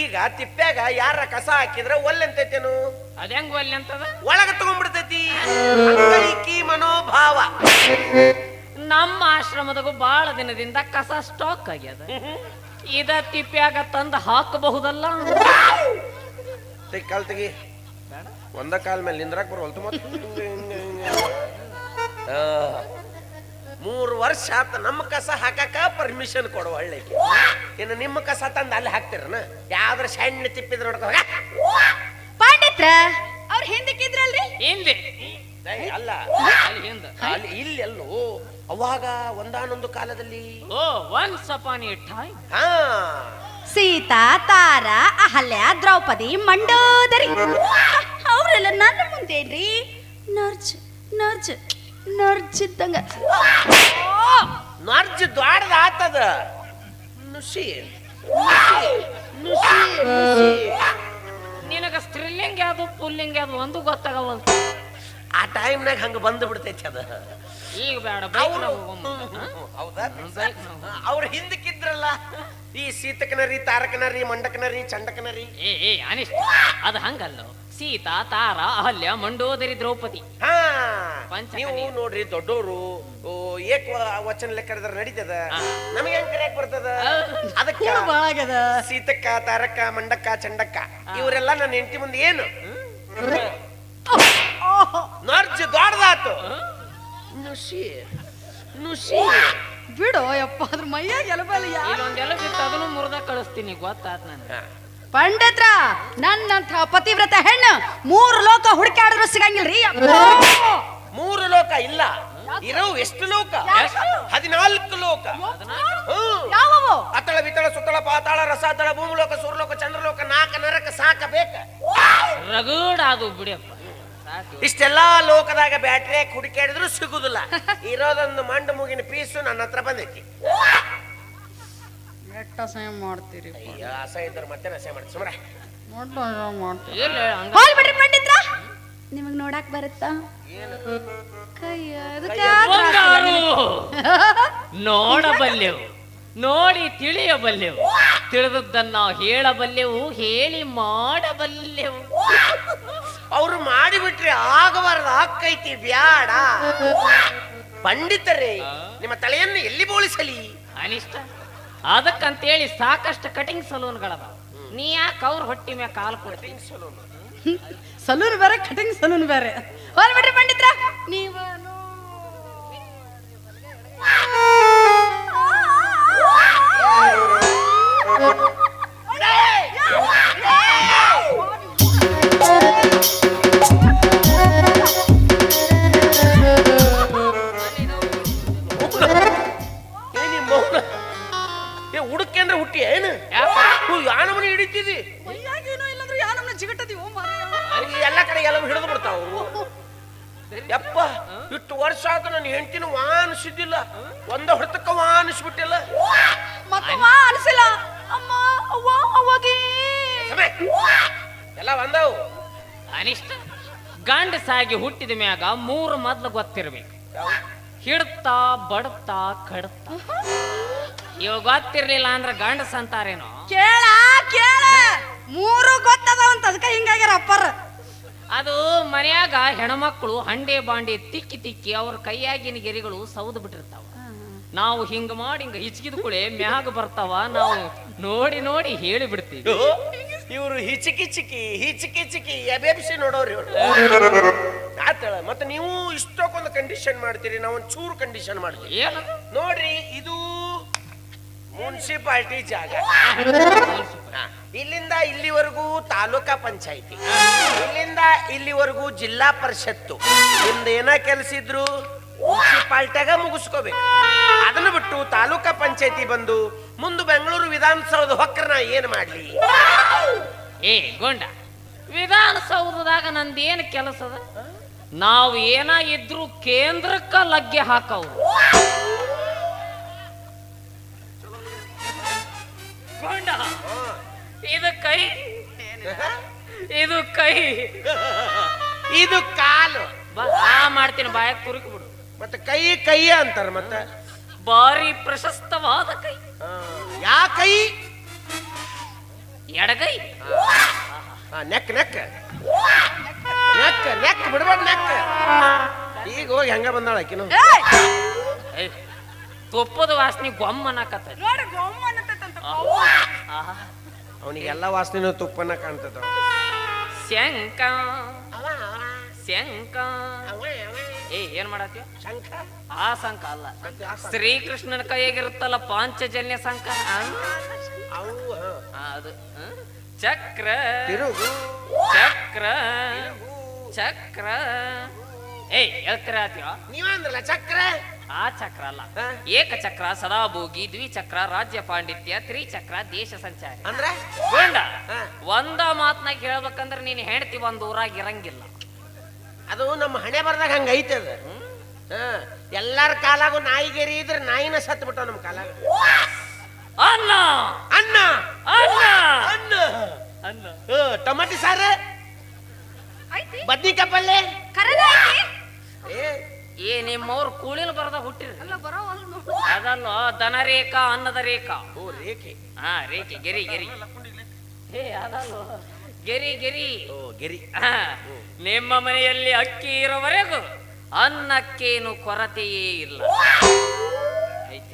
ಈಗ ತಿಪ್ಪ್ಯಾಗ ಯಾರ ಕಸ ಹಾಕಿದ್ರೆ ಅದ ಹೆಂಗ್ ಒಲ್ಲೆ ಅಂತದ ಒಳಗ ತಗೊಂಡ್ಬಿಡ್ತೈತಿ ಅಂಗೈಕಿ ಮನೋಭಾವ. ನಮ್ಮ ಆಶ್ರಮದಾಗೂ ಬಹಳ ದಿನದಿಂದ ಕಸ ಸ್ಟಾಕ್ ಆಗ್ಯದ. ಇದ ತಿಪ್ಪ್ಯಾಗ ತಂದು ಹಾಕಬಹುದಲ್ಲ? ಕಾಲ್ ತೆಗಿ. ಒಂದ ಕಾಲ್ ಮೇಲೆ ನಿಂದ್ರಾಕ್ ಬರುವಲ್ತು ಮತ್ತೆ ಮೂರು ವರ್ಷ ಆತ ನಮ್ಮ ಕಸ ಹಾಕಕ ಪರ್ಮಿಷನ್ ಕೊಡುವ ಹಳ್ಳಿಗೆ. ಇನ್ನು ನಿಮ್ಮ ಕಸ ತಂದು ಅಲ್ಲಿ ಹಾಕ್ತಿರನ? ಯಾವ್ದ್ರ ಸಣ್ಣ ತಿಪ್ಪಿದ್ರ ನೋಡ್ಕೋ ಪಾಂಡಿತ್ರ! ಅವ್ರ ಹಿಂದಕ್ಕಿದ್ರಲ್ರಿ ಹಿಂದೆ. ಅಲ್ಲ. ಅಲ್ಲಿ ಹಿಂದ. ಅಲ್ಲಿ ಇಲ್ಲಿ ಎಲ್ಲೋ ಅವಾಗ ಒಂದಾನೊಂದು ಕಾಲದಲ್ಲಿ. Oh once upon a time ಹಾ. ಸೀತಾ ತಾರ ಅಹಲ್ಯ ದ್ರೌಪದಿ ಮಂಡೋದರಿ. ಅವರೆಲ್ಲ ನನ್ನ ಮುಂದೆ ನರ್ಜ್ ನರ್ಜ್ ನರ್ಜ್ ಇದ್ದಂಗ ನರ್ಜ್ ದ್ವಾಡದ ಆತದ. ನುಸಿ, ನುಸಿ, ನುಸಿ. ನಿನಗ ಸ್ತ್ರೀಲಿಂಗ ಅದು ಪುಲ್ಲಿಂಗ ಅದು ಒಂದು ಗೊತ್ತಾಗವಲ್ತು ಆ ಟೈಮ್ನಾಗ ಹಂಗ ಬಂದು ಬಿಡ್ತೈತಿ ಅದ. ಈಗ ಬೇಡ ಅವ್ರ ಹಿಂದಕ್ಕಿದ್ರಲ್ಲ. ಈ ಸೀತಕನರಿ ತಾರಕನರಿ ಮಂಡಕನರಿ ಚಂಡಕನರಿ ಏ ಏ ಅನಿಷ್ಟ ಅದು ಹಂಗಲ್ಲ. ಸೀತಾ ತಾರ ಅಹಲ್ಯ ಮಂಡೋದರಿ ದ್ರೌಪದಿ. ಹಾ ಪಂಚಕನ್ಯೆ. ನೀವು ನೋಡ್ರಿ ದೊಡ್ಡವರು ಏಕ ವಚನ ಲೆಕ್ಕದ ನಡೀತದ. ನಮಗೆ ಹೆಂಗ್ ಕರೆಯಕ್ ಬರ್ತದ? ಅದಕ್ಕ ಬಾಳಾಗ್ಯದ ಸೀತಕ್ಕ ತಾರಕ್ಕ ಮಂಡಕ್ಕ ಚಂಡಕ್ಕ ಇವರೆಲ್ಲ ನನ್ನ ಹೆಂಡತಿ ಮುಂದೆ ಏನು? ನರ್ಜ್ ದೊಡ್ಡದಾತು. ನುಸಿ ನುಸಿ ಬಿಡು ಯಪ್ಪ ಅದ್ರ ಮೈಯಾಗ ಎಲಬಲ್ಲ ಯಾ ಇಲ್ಲೊಂದೆಲ್ಲ ಬಿಟ್ಟು ಅದನ್ನು ಮುರ್ದ ಕಳಿಸ್ತೀನಿ ಗೊತ್ತಾತ್ ನನಗೆ. ಪಂಡಿತ್ರ ನನ್ನಂಥ ಪತಿವ್ರತ ಹೆಣ್ಣು ಮೂರು ಲೋಕ ಹುಡುಕಾಡಿದ್ರು ಸಿಗಂಗಿಲ್ರಿ ರೀ ಮೂರು ಲೋಕ ಇಲ್ಲ. ಇರೋ ಎಷ್ಟು ಲೋಕ? ಹದಿನಾಲ್ಕು ಲೋಕ. ಹ್ಮ್. ಯಾವವು? ಅತಳ ವಿತಳ ಸುತ್ತಳ ಪಾತಾಳ ರಸಾತಳ ಭೂಮಿಲೋಕ ಸುರಲೋಕ ಚಂದ್ರಲೋಕ ನಾಕ ನರಕ ಸಾಕ ಬೇಕ? ರಗಡ ಅದು ಬಿಡಿಯಪ್ಪ. ಇಷ್ಟೆಲ್ಲಾ ಲೋಕದಾಗ ಬ್ಯಾಟ್ರಿ ಹುಡುಕಾಡಿದ್ರು ಸಿಗುದಿಲ್ಲ. ಇರೋದೊಂದು ಮಂಡು ಮುಗಿನ ಪೀಸು ನನ್ನ ಹತ್ರ ಬಂದೈತಿ. ಎಟ್ಟ ಮಾಡ್ತೀರಿ ಅಯ್ಯ ಅಸಹ್ಯ ಇದ್ರೆ ಮತ್ತೆ ಸುಮ್ರೆ ಹೋಲ್ ಬಿಡ್ರಿ ಪಂಡಿತ್ರ. ನಿಮಗ್ ನೋಡಾಕ್ ಬರುತ್ತಾ? ಕೈಯ ಅದಕ್ಕೆ ಬಂಗಾರು! ನೋಡಬಲ್ಲೆವು. ನೋಡಿ ತಿಳಿಯಬಲ್ಲೆವು. ತಿಳಿದದ್ದನ್ನ ಹೇಳಬಲ್ಲೆವು ಹೇಳಿ ಮಾಡಬಲ್ಲೆವು. ಅವ್ರು ಮಾಡಿಬಿಟ್ರೆ ಆಗಬಾರದು ಹಾಕೈತಿ ಬ್ಯಾಡ. ಪಂಡಿತರೇ ನಿಮ್ಮ ತಲೆಯನ್ನು ಎಲ್ಲಿ ಬೋಳಿಸಲಿ? ಅನಿಷ್ಟ. ಅದಕ್ಕಂತೇಳಿ ಸಾಕಷ್ಟು ಕಟಿಂಗ್ ಸಲೂನ್ಗಳದ ನೀ ಯಾಕೆ ಅವ್ರ ಹೊಟ್ಟಿ ಮ್ಯಾಗ ಕಾಲು ಕೊಡ್ತೀನಿ ಸಲೂನ್ ಬೇರೆ ಕಟಿಂಗ್ ಸಲೂನ್ ಬೇರೆ. ಹೋಲ್ ಬಿಡ್ರಿ ಪಂಡಿತ್ರ ನೀವ ಹುಟ್ಟಿ ಏನು? ಯಾನ ಮನೆ ಹಿಡಿತಿದಿ? ಏನೋ ಇಲ್ಲಂದ್ರೆ ಜಿಗಟದಿ ಓ ಎಲ್ಲ ಕಡೆ ಎಲ್ಲ ಹಿಡಿದು ಬಿಡ್ತಾವ ಯಪ್ಪ ಇಷ್ಟು ವರ್ಷ ಆತ ನನ್ನ ಹೆಂಡತಿನ ವಾನಿಸಿದ್ದಿಲ್ಲ ಒಂದ ಹೊಡೆತಕ್ಕ ವಾನಿಸ್ಬಿಟ್ಟಿಲ್ಲ ವಾ ಅನಿಸಿಲ್ಲ? ಅಮ್ಮ ಅವ್ವ ಅವಾಗೇ ಎಲ್ಲ ಬಂದವು. ಅನಿಷ್ಟ. ಗಂಡಸಾಗಿ ಹುಟ್ಟಿದ ಮ್ಯಾಗ ಮೂರು ಮೊದ್ಲು ಗೊತ್ತಿರ್ಬೇಕು. ಹಿಡ್ತಾ ಬಡ್ತಾ ಕಡ್ತಾ. ಇವ ಗೊತ್ತಿರ್ಲಿಲ್ಲ ಅಂದ್ರೆ ಗಂಡಸ ಅಂತಾರೇನೋ. ಕೇಳ ಕೇಳ. ಮೂರು ಗೊತ್ತದ ಅಂತ ಅದಕ್ಕೆ ಹಿಂಗಾಗ್ಯಾರ ಅಪ್ಪರ. ಅದು ಮನ್ಯಾಗ ಹೆಣ್ಮಕ್ಳು ಹಂಡೆ ಬಾಂಡೆ ತಿಕ್ಕಿ ತಿಕ್ಕಿ ಅವ್ರ ಕೈಯಾಗಿನ ಗೆರೆಗಳು ಸೌದು ಬಿಟ್ಟಿರ್ತಾವ. ನಾವು ಹಿಂಗ ಮಾಡಿ ಹಿಂಗ ಹಿಚ್ಕಿದ ಕೂಳೆ ಮ್ಯಾಗ ಬರ್ತಾವ ನಾವು ನೋಡಿ ನೋಡಿ ಹೇಳಿ ಬಿಡ್ತೀವಿ ಇವರು ಹಿಚಿಕಿ ಚಿಕಿ ಹಿಚಿಕಿ ಚಿಕಿ ಎಬೆಬ್ಸಿ ನೋಡೋರು ಇವರು. ಆತಳ ಮತ್ತೆ ನೀವು ಇಷ್ಟಕ್ಕೊಂದು ಕಂಡೀಷನ್ ಮಾಡ್ತೀರಿ ನಾವು ಒಂದು ಚೂರು ಕಂಡೀಷನ್ ಮಾಡ್ತೀವಿ. ನೋಡ್ರಿ ಇದು ಮುನ್ಸಿಪಾಲ್ಟಿ ಜಾಗ. ಇಲ್ಲಿಂದ ಇಲ್ಲಿವರೆಗೂ ತಾಲೂಕಾ ಪಂಚಾಯಿತಿ. ಇಲ್ಲಿಂದ ಇಲ್ಲಿವರೆಗೂ ಜಿಲ್ಲಾ ಪರಿಷತ್ತು. ನಿಮ್ದು ಏನ ಕೆಲಸ ಇದ್ರು? ಮುನ್ಸಿಪಾಲ್ಟಿಯಾಗ ಮುಗಿಸ್ಕೋಬೇಕು ಅದನ್ನ ಬಿಟ್ಟು ತಾಲೂಕಾ ಪಂಚಾಯಿತಿ ಬಂದು ಮುಂದೆ ಬೆಂಗಳೂರು ವಿಧಾನಸೌಧ ಹೊಕ್ಕರ ನಾ ಏನು ಮಾಡ್ಲಿ? ಏ ಗೊಂಡ ವಿಧಾನಸೌಧದಾಗ ನಂದೇನು ಕೆಲಸ ಅದ ನಾವು ಏನ ಇದ್ರು ಕೇಂದ್ರಕ್ಕ ಲಗ್ಗೆ ಹಾಕವು ಗೊಂಡ ಇದು ಕೈ ಇದು ಕೈ. ಇದು ಕಾಲು. ಬಾ ಆ ಮಾಡ್ತೀನಿ ಬಾಯಕ್ ತುರುಕಿ ಬಿಡು. ಮತ್ತೆ ಕೈ ಕೈ ಅಂತಾರ ಮತ್ತೆ ಬಾರಿ ಪ್ರಶಸ್ತವಾದ ಕೈ ಯಾ ಕೈ ಎಡಗೈ ಆ, ನೆಕ್ ನೆಕ್ ನೆಕ್ ನೆಕ್ ಬಿಡ್ಬೇಡ ನೆಕ್ ಈಗ ಹೋಗಿ ಹೆಂಗ ಬಂದಾಳ ಆಕಿನು ತುಪ್ಪದ ವಾಸನೆ ಗೊಮ್ಮ ಅನ್ನಕತ್ತ ನೋಡು, ಎಲ್ಲ ಅನ್ನತೈತಂತ. ಅವನಿಗೆಲ್ಲ ವಾಸನೆನೂ ತುಪ್ಪನ ಕಾಣ್ತದ ಶಂಕ ಶಂಕ ಏ ಏನ್ ಮಾಡತ್ತೀವ ಶಂಖ? ಆ ಸಂಕ ಅಲ್ಲ. ಶ್ರೀಕೃಷ್ಣನ ಕೈಯಾಗಿರುತ್ತಲ್ಲ ಪಾಂಚಜನ್ಯ ಸಂಕ ಅವು ಅದು ಚಕ್ರ. ತಿರುಗು. ಚಕ್ರ. ಚಕ್ರ. ಏಯ್ ಹೇಳ್ತೀರ ಆತೀವ ನೀವಂದ್ರಲ್ಲ ಚಕ್ರ? ಆ ಚಕ್ರ ಅಲ್ಲ. ಏಕಚಕ್ರ ಸದಾಭೋಗಿ ದ್ವಿಚಕ್ರ ರಾಜ್ಯ ಪಾಂಡಿತ್ಯ ತ್ರಿಚಕ್ರ ದೇಶ ಸಂಚಾರಿ. ಅಂದ್ರೆ. ಒಂದ ಮಾತ್ನಾಗ ಹೇಳ್ಬೇಕಂದ್ರೆ ನೀನ್ ಹೆಂಡತಿ ಒಂದ್ ಊರಾಗ ಇರಂಗಿಲ್ಲ. ಅದು ನಮ್ಮ ಹಣೆ ಬರ್ದಾಗ ಹಂಗ ಐತೆ ಅದು. ಹ ಎಲ್ಲಾರ ಕಾಲಾಗು ನಾಯಿಗೇರಿ ಇದ್ರೆ ನಾಯಿನ ಸತ್ ಬಿಟ್ಟ ನಮ್ಮ ಕಾಲಾಗ. ಅನ್ನ. ಅನ್ನ. ಅನ್ನ. ಅನ್ನ. ಅನ್ನ. ಟೊಮಾಟಿ ಸಾರು? ಬದ್ನಿಕಾಯಿ ಪಲ್ಲೆ. ಏ ಏ ನಿಮ್ಮವ್ರ ಕೂಳಿನ ಬರದ ಹುಟ್ಟಿರಿ. ಅಲ್ಲ, ಬರೋವಲ್ದು ನೋಡು. ಅದಲ್ಲ ದನ ರೇಖಾ ಅನ್ನದ ರೇಖಾ. ಓ ರೇಖೆ. ಹಾ ರೇಖೆ ಗೆರಿ ಗೆರಿ. ಏ ಅದಲ್ಲ ಗೆರಿ ಗೆರಿ. ಓ ಗೆರಿ. ನಿಮ್ಮ ಮನೆಯಲ್ಲಿ ಅಕ್ಕಿ ಇರೋವರೆಗೂ ಅನ್ನಕ್ಕೇನು ಕೊರತೆಯೇ ಇಲ್ಲ.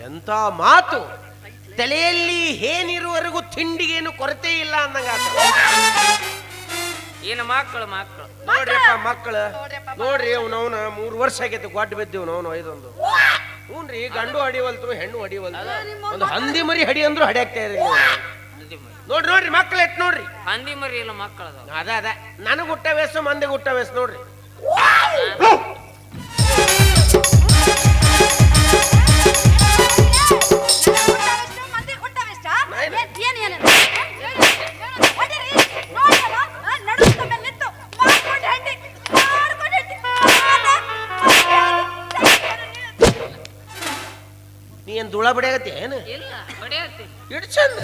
ಎಂತ ಮಾತು? ತಲೆಯಲ್ಲಿ ಏನಿರುವವರೆಗೂ ತಿಂಡಿಗೇನು ಕೊರತೆ ಇಲ್ಲ ಅಂದಂಗ ಏನು ಮಕ್ಕಳು ಮಕ್ಕಳು? ನೋಡ್ರಿಪ್ಪ ಮಕ್ಕಳು. ನೋಡ್ರಿ ಅವನವನ ಮೂರು ವರ್ಷ ಆಗೈತೆ ಗೊಡ್ಡ ಬಿದ್ದೇವ್ ನಾವು ಐದೊಂದು. ಹ್ಞೂನ್ರಿ ಗಂಡು ಹಡಿವಲ್ತು ಹೆಣ್ಣು ಹಡಿವಲ್ತು ಒಂದು ಹಂದಿ ಮರಿ ಹಡಿ ಅಂದ್ರು ಹಡಿಯಾಗ್ತಾ ಇರಲಿಲ್ಲ ನೋಡ್ರಿ ನೋಡ್ರಿ ಮಕ್ಳು ಎಟ್ ನೋಡ್ರಿ. ಹಂದಿ ಮರಿ ಇಲ್ಲ ಮಕ್ಕಳದು ಅದ ಅದ. ನನಗೆ ಹುಟ್ಟ ವಯಸ್ಸು ಮಂದಿಗೆ ಹುಟ್ಟ ವಯಸ್ಸು ನೋಡ್ರಿ. ನೀ ಏನ್ ಧೂಳ ಬಡಿಯಾಗತ್ತಿ ಏನು ಇಲ್ಲ ಬಡಿಯತ್ತಿ ಇಡ್ ಚಂದ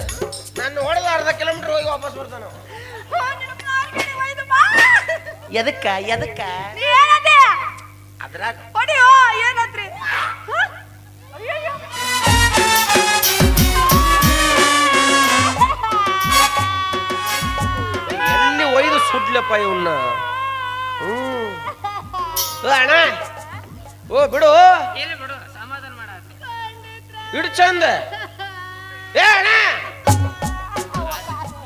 ನಾನು ಹೊಡೆದ ಅರ್ಧ ಕಿಲೋಮೀಟರ್ ಹೋಗಿ ವಾಪಸ್ ಬರ್ತಾನ ಓ, ನಿನ್ನ ಮಾರ್ಗಡಿ ಒಯ್ದು ಬಾ. ಎದಕ್ಕ ಎದಕ್ಕ ನೀ ಏನಂದೆ? ಅದ್ರಾಗ ಹೊಡಿಯೋ, ಏನಂದ್ರಿ? ಹ? ಅಯ್ಯಯ್ಯೋ. ಎಲ್ಲಿ ಒಯ್ದು ಸುಡ್ಲಪ್ಪ ಇವನ್ನ ಹ್ಮ್ ಓ ಅಣ್ಣ ಓ ಬಿಡು ಇಡ್ ಚಂದ. ಏ ಅಣ್ಣ!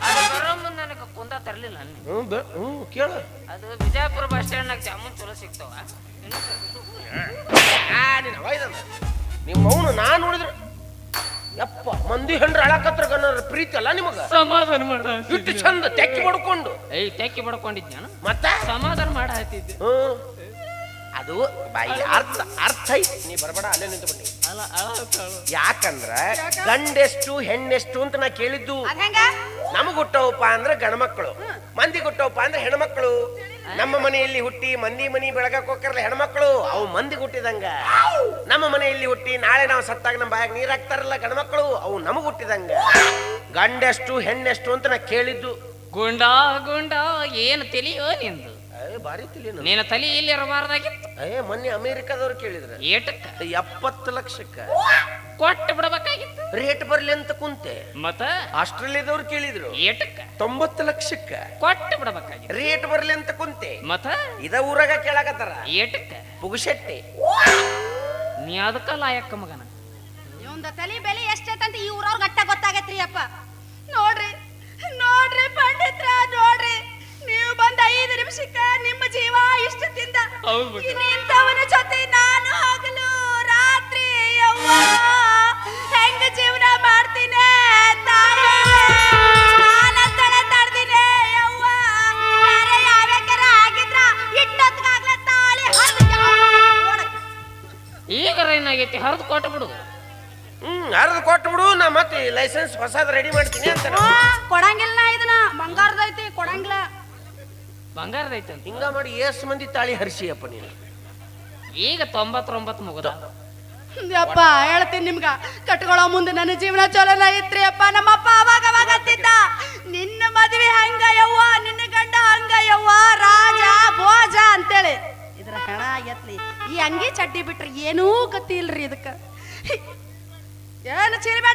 ಅದು ಬರೋ ಮುಂದೆ ನನಗೆ ಕುಂದ ತರಲಿಲ್ಲ ಹ್ಮ್ ಬೆ- ಹ್ಞೂ ಕೇಳು. ಅದು ಬಿಜಾಪುರ ಬಸ್ ಸ್ಟ್ಯಾಂಡ್ನಾಗ ಜಾಮೂನ್ ಚಲೋ ಸಿಗ್ತಾವ. ನಿಮ್ಮ ಅವನು ನಾ ನೋಡಿದ್ರೆ ಯಪ್ಪ ಮಂದಿ ಹೆಂಡ್ರ ಅಳಕತ್ರ ಗನ್ನರ ಪ್ರೀತಿ ಅಲ್ಲ ನಿಮಗ? ಸಮಾಧಾನ ಮಾಡ ಇಟ್ಟು ಚಂದ ತೆಕ್ಕಿ ಬಡ್ಕೊಂಡು. ಏಯ್ ತೆಕ್ಕಿ ಬಡ್ಕೊಂಡಿದ್ಯಾನ? ಮತ್ತೆ? ಸಮಾಧಾನ ಮಾಡ ಹತ್ತಿದ್ದೆ ಹ್ಮ್ ಅದು ಬಾಯಿ ಅರ್ಥ ಅರ್ಥ ಐತಿ. ನೀ ಬರಬೇಡ ಅಲ್ಲೇ ನಿಂತು ಬಿಡಿ ಅಲ್ಲ ಅಳ ಯಾಕಂದ್ರ ಗಂಡೆಷ್ಟು ಹೆಣ್ಣೆಷ್ಟು ಅಂತ ನಾ ಕೇಳಿದ್ದು? ನಮಗ್ ಹುಟ್ಟವಪ್ಪ ಅಂದ್ರೆ ಗಣಮಕ್ಕಳು ಮಂದಿ ಹುಟ್ಟವಪ್ಪ ಅಂದ್ರೆ ಹೆಣ್ಮಕ್ಳು. ನಮ್ಮ ಮನೆಯಲ್ಲಿ ಹುಟ್ಟಿ ಮಂದಿ ಮನಿ ಬೆಳಗಕ್ ಹೋಗ್ತಾರಲ್ಲ ಹೆಣ್ಮಕ್ಳು. ಅವು ಮಂದಿ ಹುಟ್ಟಿದಂಗ. ನಮ್ಮ ಮನೆಯಲ್ಲಿ ಹುಟ್ಟಿ ನಾಳೆ ನಾವು ಸತ್ತಾಗ ನಮ್ಮ ಬಾಯಾಗ ನೀರ್ ಹಾಕ್ತಾರಲ್ಲ ಗಣಮಕ್ಳು ಅವು ನಮಗ್ ಹುಟ್ಟಿದಂಗ. ಗಂಡೆಷ್ಟು ಹೆಣ್ಣೆಷ್ಟು ಅಂತ ನಾ ಕೇಳಿದ್ದು. ಗುಂಡ ಗುಂಡ ಏನು ತಿಳಿಯೋ ನಿಂದು. ಏ ಬಾರಿ ತಿಳಿ ನಿನ್ನ ತಲೆ ಇಲ್ಲಿ ಇರಬಾರ್ದಾಗಿತ್ತು ಏ ಮೊನ್ನೆ ಅಮೇರಿಕಾದವ್ರು ಕೇಳಿದ್ರ. ಏಟಕ್ಕ ಎಪ್ಪತ್ತು ಲಕ್ಷಕ್ಕ. ಕೊಟ್ಟು ಬಿಡಬೇಕಾಗಿತ್ತು. ರೇಟ್ ಬರ್ಲಿ ಅಂತ ಕುಂತೆ. ಮತ್ತ? ಆಸ್ಟ್ರೇಲಿಯಾದವ್ರು ಕೇಳಿದ್ರು. ಏಟಕ್ಕ? ತೊಂಬತ್ತು ಲಕ್ಷಕ್ಕ. ಕೊಟ್ಟು ಬಿಡಬೇಕಾಗಿತ್ತು. ರೇಟ್ ಬರ್ಲಿ ಅಂತ ಕುಂತೆ. ಮತ್ತ? ಇದ ಊರಾಗ ಕೇಳಾಕತ್ತಾರ. ಏಟಕ್ಕ? ಪುಗುಶೆಟ್ಟಿ. ನೀ ಅದಕ್ಕ ಲಾಯಕ್ಕ ಮಗನ. ಇವಂದ ತಲಿ ಬೆಲೆ ಎಷ್ಟೈತಂತ ಈ ಊರವ್ರ ಅಟ್ಟ ಗೊತ್ತಾಗೈತ್ರಿ ಅಪ್ಪ. ನಿಮಿಷಕ್ಕ ನಿಮ್ಮ ಜೀವ ಇಷ್ಟದಿಂದ ತಿಂದ ನಿಂತವನ ಜೊತೆ ನಾನು ಹಗಲು ರಾತ್ರಿ ಯವ್ವ. ಹೆಂಗ ಜೀವನ ಮಾಡ್ತೀನಿ ಈಗ ಏನಾಗೈತಿ? ಹರಿದು ಕೊಟ್ಟು ಬಿಡು. ಹ್ಮ್ ಅರ್ಧ ಕೊಟ್ಟು ಬಿಡು. ನಾ ಮತ್ತೆ ಲೈಸೆನ್ಸ್ ಹೊಸದ್ ರೆಡಿ ಮಾಡ್ತೀನಿ ಅಂತ ಕೊಡಂಗಿಲ್ಲ ನಾ ಬಂಗಾರದ ಐತಿ ಕೊಡಂಗಿಲ್ಲ. ಬಂಗಾರದೈತಂತ ಹಿಂಗ ಮಾಡಿ ಎಷ್ಟು ಮಂದಿ ತಾಳಿ ಹರಿಸಿಯಪ್ಪ ನೀನು. ಈಗ ತೊಂಬತ್ತೊಂಬತ್ತು ಮುಗದ. ಅಪ್ಪ ಹೇಳ್ತೀನಿ ನಿಮ್ಗ. ಕಟ್ಕೊಳ್ಳೋ ಮುಂದೆ ನನ್ನ ಜೀವನ ಚಲನ ಐತ್ರಿ ಅಪ್ಪ. ನಮ್ಮಪ್ಪ ಅವಾಗ ಅವಾಗ ಅಂತಿದ್ದ. ನಿನ್ನ ಮದ್ವೆ ಹಂಗ ಯವ್ವ ನಿನ್ನ ಗಂಡ ಹಂಗ ಯವ್ವ ರಾಜ ಭೋಜ ಅಂತೇಳಿ. ಇದ್ರ ಹಣ ಆಗೈತ್ಲಿ ಈ ಅಂಗಿ ಚಡ್ಡಿ ಬಿಟ್ರಿ ಏನೂ ಗತಿ ಇಲ್ರಿ ಇದಕ್ಕ. ಏನು ಚಿರಿಬೇಡ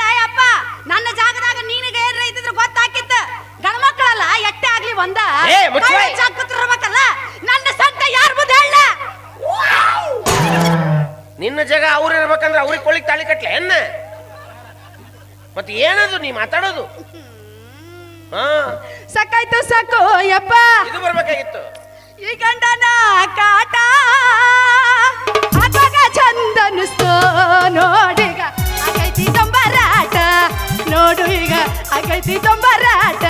ಜಾಗ ಅವ್ರು ಇರ್ಬೇಕಂದ್ರೆ ಅವ್ರಿಗೆ ಕೊಳ್ಳಿ ತಾಳಿ ಕಟ್ಲೆ ಎನ್ನ? ಮತ್ತೆ ಏನದು ನೀ ಮಾತಾಡೋದು? ಹಾ. ಸಾಕಾಯ್ತು ಸಾಕು ಯಪ್ಪ ಇದು ಬರ್ಬೇಕಾಗಿತ್ತು. ಈ ಗಂಡನ ಕಾಟ. ಅದಾಗ ಚಂದ ಅನಿಸ್ತು ನೋಡೀಗ ಆಗೈತಿ ತೊಂಬರಾಟ. ನೋಡು ಈಗ ಆಗೈತಿ ತೊಂಬರಾಟ.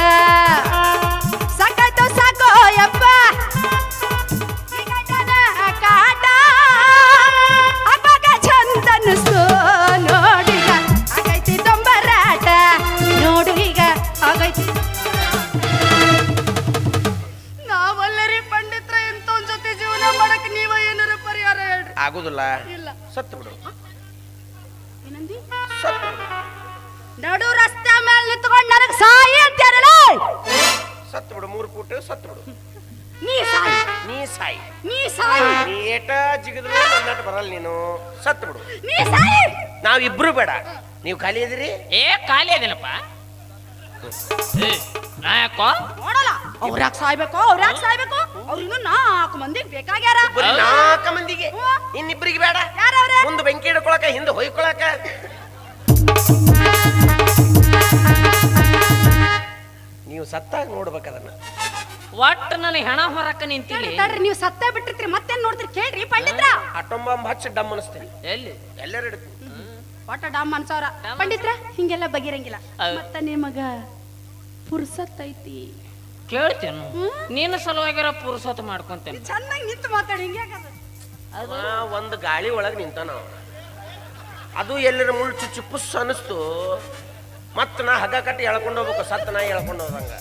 ಪರಿಹಾರ ಆಗುದಿಲ್ಲ ಸತ್ತು ಬಿಡು. ನಡು ರಸ್ತೆ ಮೇಲೆ ನಿಂತ್ಕೊಂಡು ನನಗ್ ಸಾಯಿ ಅಂತಾರಲ್ಲ ಸತ್ತು ಬಿಡು ಮೂರು ಫೂಟ್ ಸತ್ತು ಬಿಡು. ನೀ ಸಾಯಿ. ನೀ ಸಾಯಿ. ನೀ ಸಾಯಿ. ನೀ ಏಟ ಜಿಗಿದ್ರು ನನ್ನಟ್ ಬರಲ್ಲ ನೀನು. ಸತ್ತು ಬಿಡು. ನೀ ಸಾಯಿ. ನಾವಿಬ್ರು ಬೇಡ. ನೀವು ಖಾಲಿ ಇದ್ದೀರಿ ಏ ಖಾಲಿ ಅದಿಲ್ಲಪ್ಪ ನಾಯಕ ನಾ ಯಾಕೋ? ನೋಡಲ್ಲ. ಅವ್ರ ಯಾಕೆ ಸಾಯ್ಬೇಕು? ಅವ್ರ ಯಾಕೆ ಸಾಯ್ಬೇಕು? ಅವ್ರು ಇನ್ನೂ ನಾಲ್ಕು ಮಂದಿಗೆ ಬೇಕಾಗ್ಯಾರ. ಬರೀ ನಾಲ್ಕ ಮಂದಿಗೆ. ಇನ್ನಿಬ್ರಿಗೆ ಬೇಡ. ಯಾರವ್ರೆ? ಮುಂದೆ ಬೆಂಕಿ ಹಿಡ್ಕೊಳಕ ಹಿಂದೆ ಹೊಯ್ಕೊಳಕ. ನೀವು ಸತ್ತಾಗ ನೋಡ್ಬೇಕು ಅದನ್ನ. ಒಟ್ಟು ನನಗೆ ಹೆಣ ಹೊರಕ ನಿಂತೀನಿ. ತಡ್ರಿ ನೀವು ಸತ್ತ ಬಿಟ್ಟಿರ್ತೀರಿ ಮತ್ತೇನ್ ನೋಡ್ತೀರಿ? ಕೇಳ್ರಿ ಪಂಡಿತ್ರ. ಅಟೊಂಬಂಬ ಹಚ್ಚಿ ಡಮ್ ಅನಿಸ್ತೀನಿ. ಎಲ್ಲಿ? ಎಲ್ಲರೂ ಹಿಡ್ತೀನಿ ಒಟ್ಟ ಡಾಮ್ ಅನ್ಸವ್ರ. ಪಂಡಿತ್ರ ಹಿಂಗೆಲ್ಲ ಬಗೆರಂಗಿಲ್ಲ. ಮತ್ತ ನಿಮಗ ಪುರ್ಸತ್ ಐತಿ. ಕೇಳ್ತೇನು. ನಿನ್ನ ಸಲುವಾಗಿರ ಪುರುಸತ್ ಮಾಡ್ಕೊಂತೇನೆ. ಚೆನ್ನಾಗಿ ನಿಂತು ಮಾತಾಡಿ ಹಿಂಗ್ಯಾಕ ಅದು ಒಂದು ಗಾಳಿ ಒಳಗೆ ನಿಂತಾನ ಅವ. ಅದು ಎಲ್ಲರ ಮುಳ್ಚು ಚಿಪ್ಪುಸ್ ಪುಸ್ ಅನಿಸ್ತು ಮತ್ತ ನಾ ಹಗ್ಗ ಕಟ್ಟಿ ಎಳ್ಕೊಂಡು ಹೋಗ್ಬೇಕು ಸತ್ತ ನಾ ಎಳ್ಕೊಂಡು ಹೋದಂಗ.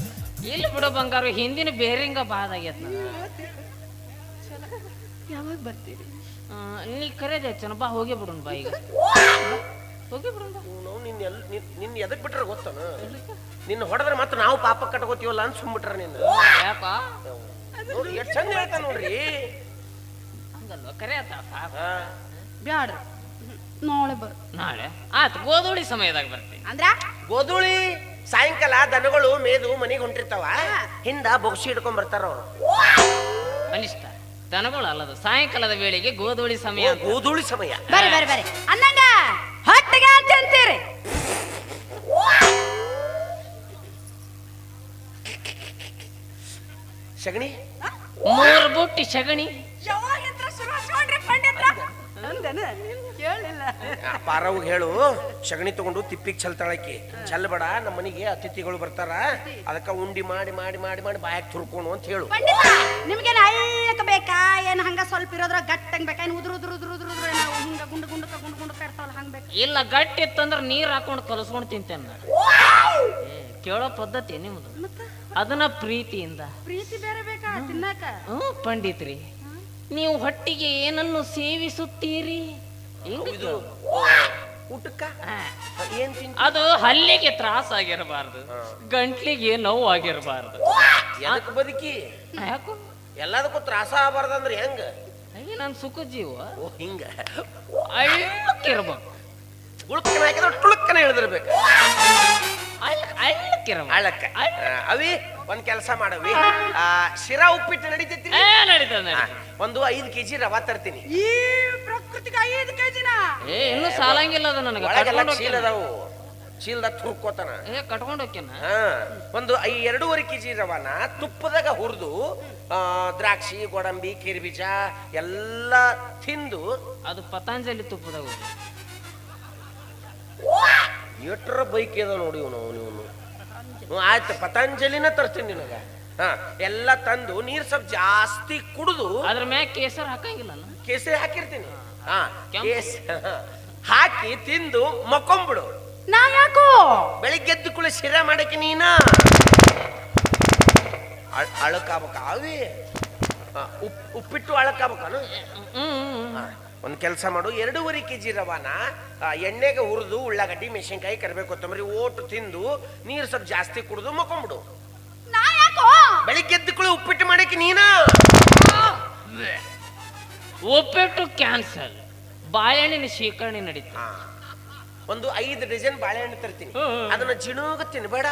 ಇಲ್ಲಿ ಬಿಡು ಬಂಗಾರ ಹಿಂದಿನ ಬೇರಿಂಗ ಬಾದ್ ಆಗ್ಯತ್ ಯಾವಾಗ ಬರ್ತೀರಿ? ನೀ ಕರೆದೈತೇನ ಬಾ ಹೋಗಿ ಬಿಡುನ್ ಬಾ ಈಗ. ಹೋಗಿ ಬಿಡುನ್ ಬಾ. ನಾವು ನಿನ್ನ ಎಲ್ ನಿನ್ನ ಎದಕ್ ಬಿಟ್ರೆ ಗೊತ್ತನ? ನಿನ್ನ ಹೊಡೆದ್ರೆ ಮತ್ತೆ ನಾವು ಪಾಪ ಕಟ್ಕೋತೀವಲ್ಲ ಅಂತ ಸುಮ್ಬಿಟ್ರ ನಿನ್ನ ಯಾಕ? ನೋಡಿ ಎಷ್ಟು ಚಂದ ಹೇಳ್ತಾನ ನೋಡ್ರಿ. ಹಂಗಲ್ವ? ಕರೆ ಆತ ಹಾ. ಬ್ಯಾಡ್ರಿ. ನಾಳೆ ಬರ್ ನಾಳೆ? ಆತ್ ಗೋಧೂಳಿ ಸಮಯದಾಗ ಬರ್ತೀನಿ. ಅಂದ್ರ? ಗೋಧೂಳಿ ಸಾಯಂಕಾಲ ದನಗಳು ಮೇದು ಮನೆಗೆ ಹೊಂಟಿರ್ತಾವ. ಹಿಂದ ಬೊಗ್ಸಿ ಹಿಡ್ಕೊಂಡ್ ಬರ್ತಾರ ಅವ್ರು. ಅನಿಷ್ಟ ದನಗಳು ಅಲ್ಲದು ಸಾಯಂಕಾಲದ ವೇಳೆಗೆ ಗೋಧೂಳಿ ಸಮಯ. ಗೋಧೂಳಿ ಸಮಯ. ಬರ್ರಿ ಬರ್ರಿ ಬರ್ರಿ ಅನ್ನಂಗ ಹೊಟ್ಟಿಗೆ ಅಂತ ಅಂತೀರಿ. ಸಗಣಿ ಮೂರು ಬುಟ್ಟಿ ಸಗಣಿ ಪಾರವ್ ಹೇಳು ಸಗಣಿ ತಗೊಂಡು ತಿಪ್ಪಿಗೆ ಚಲ್ತಾಳಕಿ ಚಲ್ಬೇಡ ನಮ್ಮ ಮನೆಗೆ ಅತಿಥಿಗಳು ಬರ್ತಾರ. ಅದಕ್ಕ ಉಂಡಿ ಮಾಡಿ ಮಾಡಿ ಮಾಡಿ ಮಾಡಿ ಬಾಯಾಗ ತುರ್ಕೊಂಡು ಅಂತ ಹೇಳು. ನಿಮ್ಗೆ ನಿಮ್ಗೇನ ಹಳ್ಳಕ ಬೇಕಾ? ಏನ್ ಹಂಗ ಸ್ವಲ್ಪ ಇರೋದ್ರ ಗಟ್ಟಂಗ್ ಬೇಕಾ? ಏನ್ ಉದ್ರ ಉದ್ರ ಗುಂಡು ಗುಂಡಕ ಗುಂಡು ಗುಂಡಕ ಇರ್ತಾವಲ್ಲ ಹಂಗ್ ಬೇಕಾ. ಇಲ್ಲ ಗಟ್ಟಿ ಇತ್ತಂದ್ರ ನೀರ್ ಹಾಕೊಂಡು ಕಲಸ್ಕೊಂಡು ತಿಂತೇನೆ ನಾನು. ಏ, ಕೇಳೋ ಪದ್ಧತಿ ನಿಮ್ದು. ಮತ್ತ? ಅದನ್ನ ಪ್ರೀತಿಯಿಂದ. ಪ್ರೀತಿ ಬೇರೆ ಬೇಕಾ? ತಿನ್ನಾಕ? ಹ್ಞೂ ಪಂಡಿತ್ರಿ. ನೀವು ಹೊಟ್ಟಿಗೆ ಏನನ್ನು ಸೇವಿಸುತ್ತೀರಿ? ಹಿಂಗ ಇದು ಊಟಕ್ಕ? ಆ, ಏನ್ ತಿಂತ ಅದು ಹಲ್ಲಿಗೆ ತ್ರಾಸ ಆಗಿರಬಾರ್ದು. ಗಂಟ್ಲಿಗೆ ನೋವು ಆಗಿರಬಾರ್ದು. ಎದಕ್ ಬದುಕಿ? ಯಾಕೋ? ಎಲ್ಲದಕ್ಕೂ ತ್ರಾಸ ಆಗಬಾರ್ದಂದ್ರೆ ಹೆಂಗ? ಅಯ್ಯ ನಾನು ಸುಖ ಜೀವ. ಓ ಹಿಂಗ. ಅಳ್ಳಕ್ಕಿರ್ಬೇಕು ಉಳ್ಕನ ಹಾಕಿದ್ರೆ ಟುಳುಕ್ಕನ ಇಳಿದಿರ್ಬೇಕು. ಅಳ್ಳಕ್ಕಿರ ಅಳ್ಳಕ್ಕ ಅವಿ ಒಂದ್ ಕೆಲಸ ಮಾಡವಿ ಆ ಶಿರಾ ಉಪ್ಪಿಟ್ಟು ನಡೀತೈತಿ ಏ ನಡೀತದ ಒಂದು ಐದು ಕೆಜಿ ರವಾ ತರ್ತೀನಿ. ಈ ಪ್ರಕೃತಿಗೆ ಐದು ಕೆಜಿನ? ಏ ಇನ್ನೂ ಸಾಲಂಗಿಲ್ಲ ಅದು ನನಗೆ. ಚೀಲ ಅದಾವು. ಚೀಲದಾಗ ತುರ್ಕೋತಾನ ಏ ಕಟ್ಕೊಂಡು ಹೋಗ್ಯಾನ ಹಾ ಒಂದು ಐ ಎರಡೂವರೆ ಕೆಜಿ ರವಾನ ತುಪ್ಪದಾಗ ಹುರಿದು ದ್ರಾಕ್ಷಿ ಗೋಡಂಬಿ ಕಿರ್ಬೀಜ ಎಲ್ಲ ತಿಂದು ಅದು ಪತಂಜಲಿ ತುಪ್ಪದಾಗ ಎಟ್ರ ಬೈಕ್ ಅದ ನೋಡಿ ಇವನು ಇವನು ಆಯ್ತು ಪತಂಜಲಿನ ತರ್ತೀನಿ ನಿನಗ. ಹಾ ಎಲ್ಲ ತಂದು ನೀರ್ ಸ್ವಲ್ಪ ಜಾಸ್ತಿ ಕುಡಿದು ಅದ್ರ ಮ್ಯಾಗ ಕೇಸರ್ ಹಾಕಂಗಿಲ್ಲ ಕೇಸರಿ ಹಾಕಿರ್ತೀನಿ. ಹಾ ಕೆಂಪು. ಕೇಸ್ ಹಾಕಿ ತಿಂದು ಮಕ್ಕೊಂಬಿಡು. ನಾ ಯಾಕೋ? ಬೆಳಿಗ್ಗೆ ಎದ್ದು ಕೂಡ ಶಿರ ಮಾಡಕ್ಕೆ ನೀನ? ಅಳಕಾಬಕ ಅವಿ ಉಪ್ ಉಪ್ಪಿಟ್ಟು ಅಳಕಾಬಕನು ಒಂದು ಕೆಲಸ ಮಾಡು. ಎರಡೂವರೆ ಕೆ ಜಿ ರವಾನ ಎಣ್ಣೆಗೆ ಹುರಿದು ಉಳ್ಳಾಗಡ್ಡಿ ಮೆಣಸಿನ್ಕಾಯಿ ಕರಿಬೇಕು ಕೊತ್ತಂಬರಿ ಓಟು ತಿಂದು ನೀರು ಸ್ವಲ್ಪ ಜಾಸ್ತಿ ಕುಡಿದು ಮಕ್ಕೊಂಬಿಡು. ನಾ ಯಾಕೋ? ಬೆಳಿಗ್ಗೆ ಎದ್ದು ಉಪ್ಪಿಟ್ಟು ಮಾಡಕ್ಕೆ ನೀನ? ಉಪ್ಪಿಟ್ಟು ಕ್ಯಾನ್ಸಲ್. ಬಾಳೆಹಣ್ಣಿನ ಶೇಖರಣೆ ನಡೀತಾ. ಒಂದು ಐದು ಡಜನ್ ಬಾಳೆಹಣ್ಣು ತರ್ತೀನಿ. ಅದನ್ನ ಜಿಣೋಗ ತಿನ್ಬೇಡ.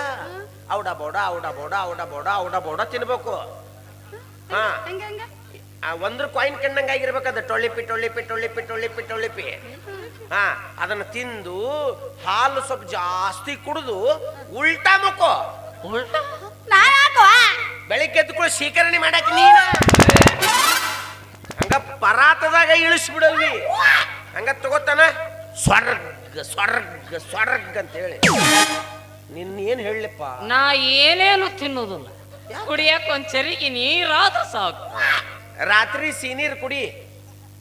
ಔಡ ಬೋಡ ಔಡ ಬೋಡ ಔಡ ಬೋಡ ಔಡ ಬೋಡ ತಿನ್ಬೇಕು. ಹಾ. ಹೆಂಗ ಹೆಂಗ. ಆ ಒಂದ್ರ ಕಾಯಿನ್ ಕಣ್ಣಂಗ ಆಗಿರ್ಬೇಕದ ಟೊಳ್ಳಿಪಿ ಟೊಳ್ಳಿಪಿ ಟೊಳ್ಳಿಪಿ ಟೊಳ್ಳಿಪಿ ಟೊಳ್ಳಿಪಿ ಹಾ. ಅದನ್ನ ತಿಂದು ಹಾಲು ಸ್ವಲ್ಪ ಜಾಸ್ತಿ ಕುಡಿದು ಉಲ್ಟಾ ಮಕ್ಕೋ. ಬೆಳಿಗ್ಗೆ ಎದ್ದುಕೊಳ್ಳಿ ಶೇಖರಣೆ ಮಾಡಕ್ ನೀನ. ಹಂಗ ಪರಾತದಾಗ ಇಳಿಸ್ಬಿಡಲ್ವಿ. ಹಂಗ ತಗೋತಾನ? ಸ್ವರ್ಗ. ಸ್ವರ್ಗ ಸ್ವರ್ಗ ಅಂತ ಹೇಳಿ. ನಿನ್ನ ಏನ್ ಹೇಳಪ್ಪ ನಾ ಏನೇನು ತಿನ್ನೋದಿಲ್ಲ. ಕುಡಿಯಕ್ಕೆ ಒಂದ್ ಚರಿಗೆ ನೀರಾದ ಸಾಕು. ರಾತ್ರಿ ಸೀನೀರ್ ಕುಡಿ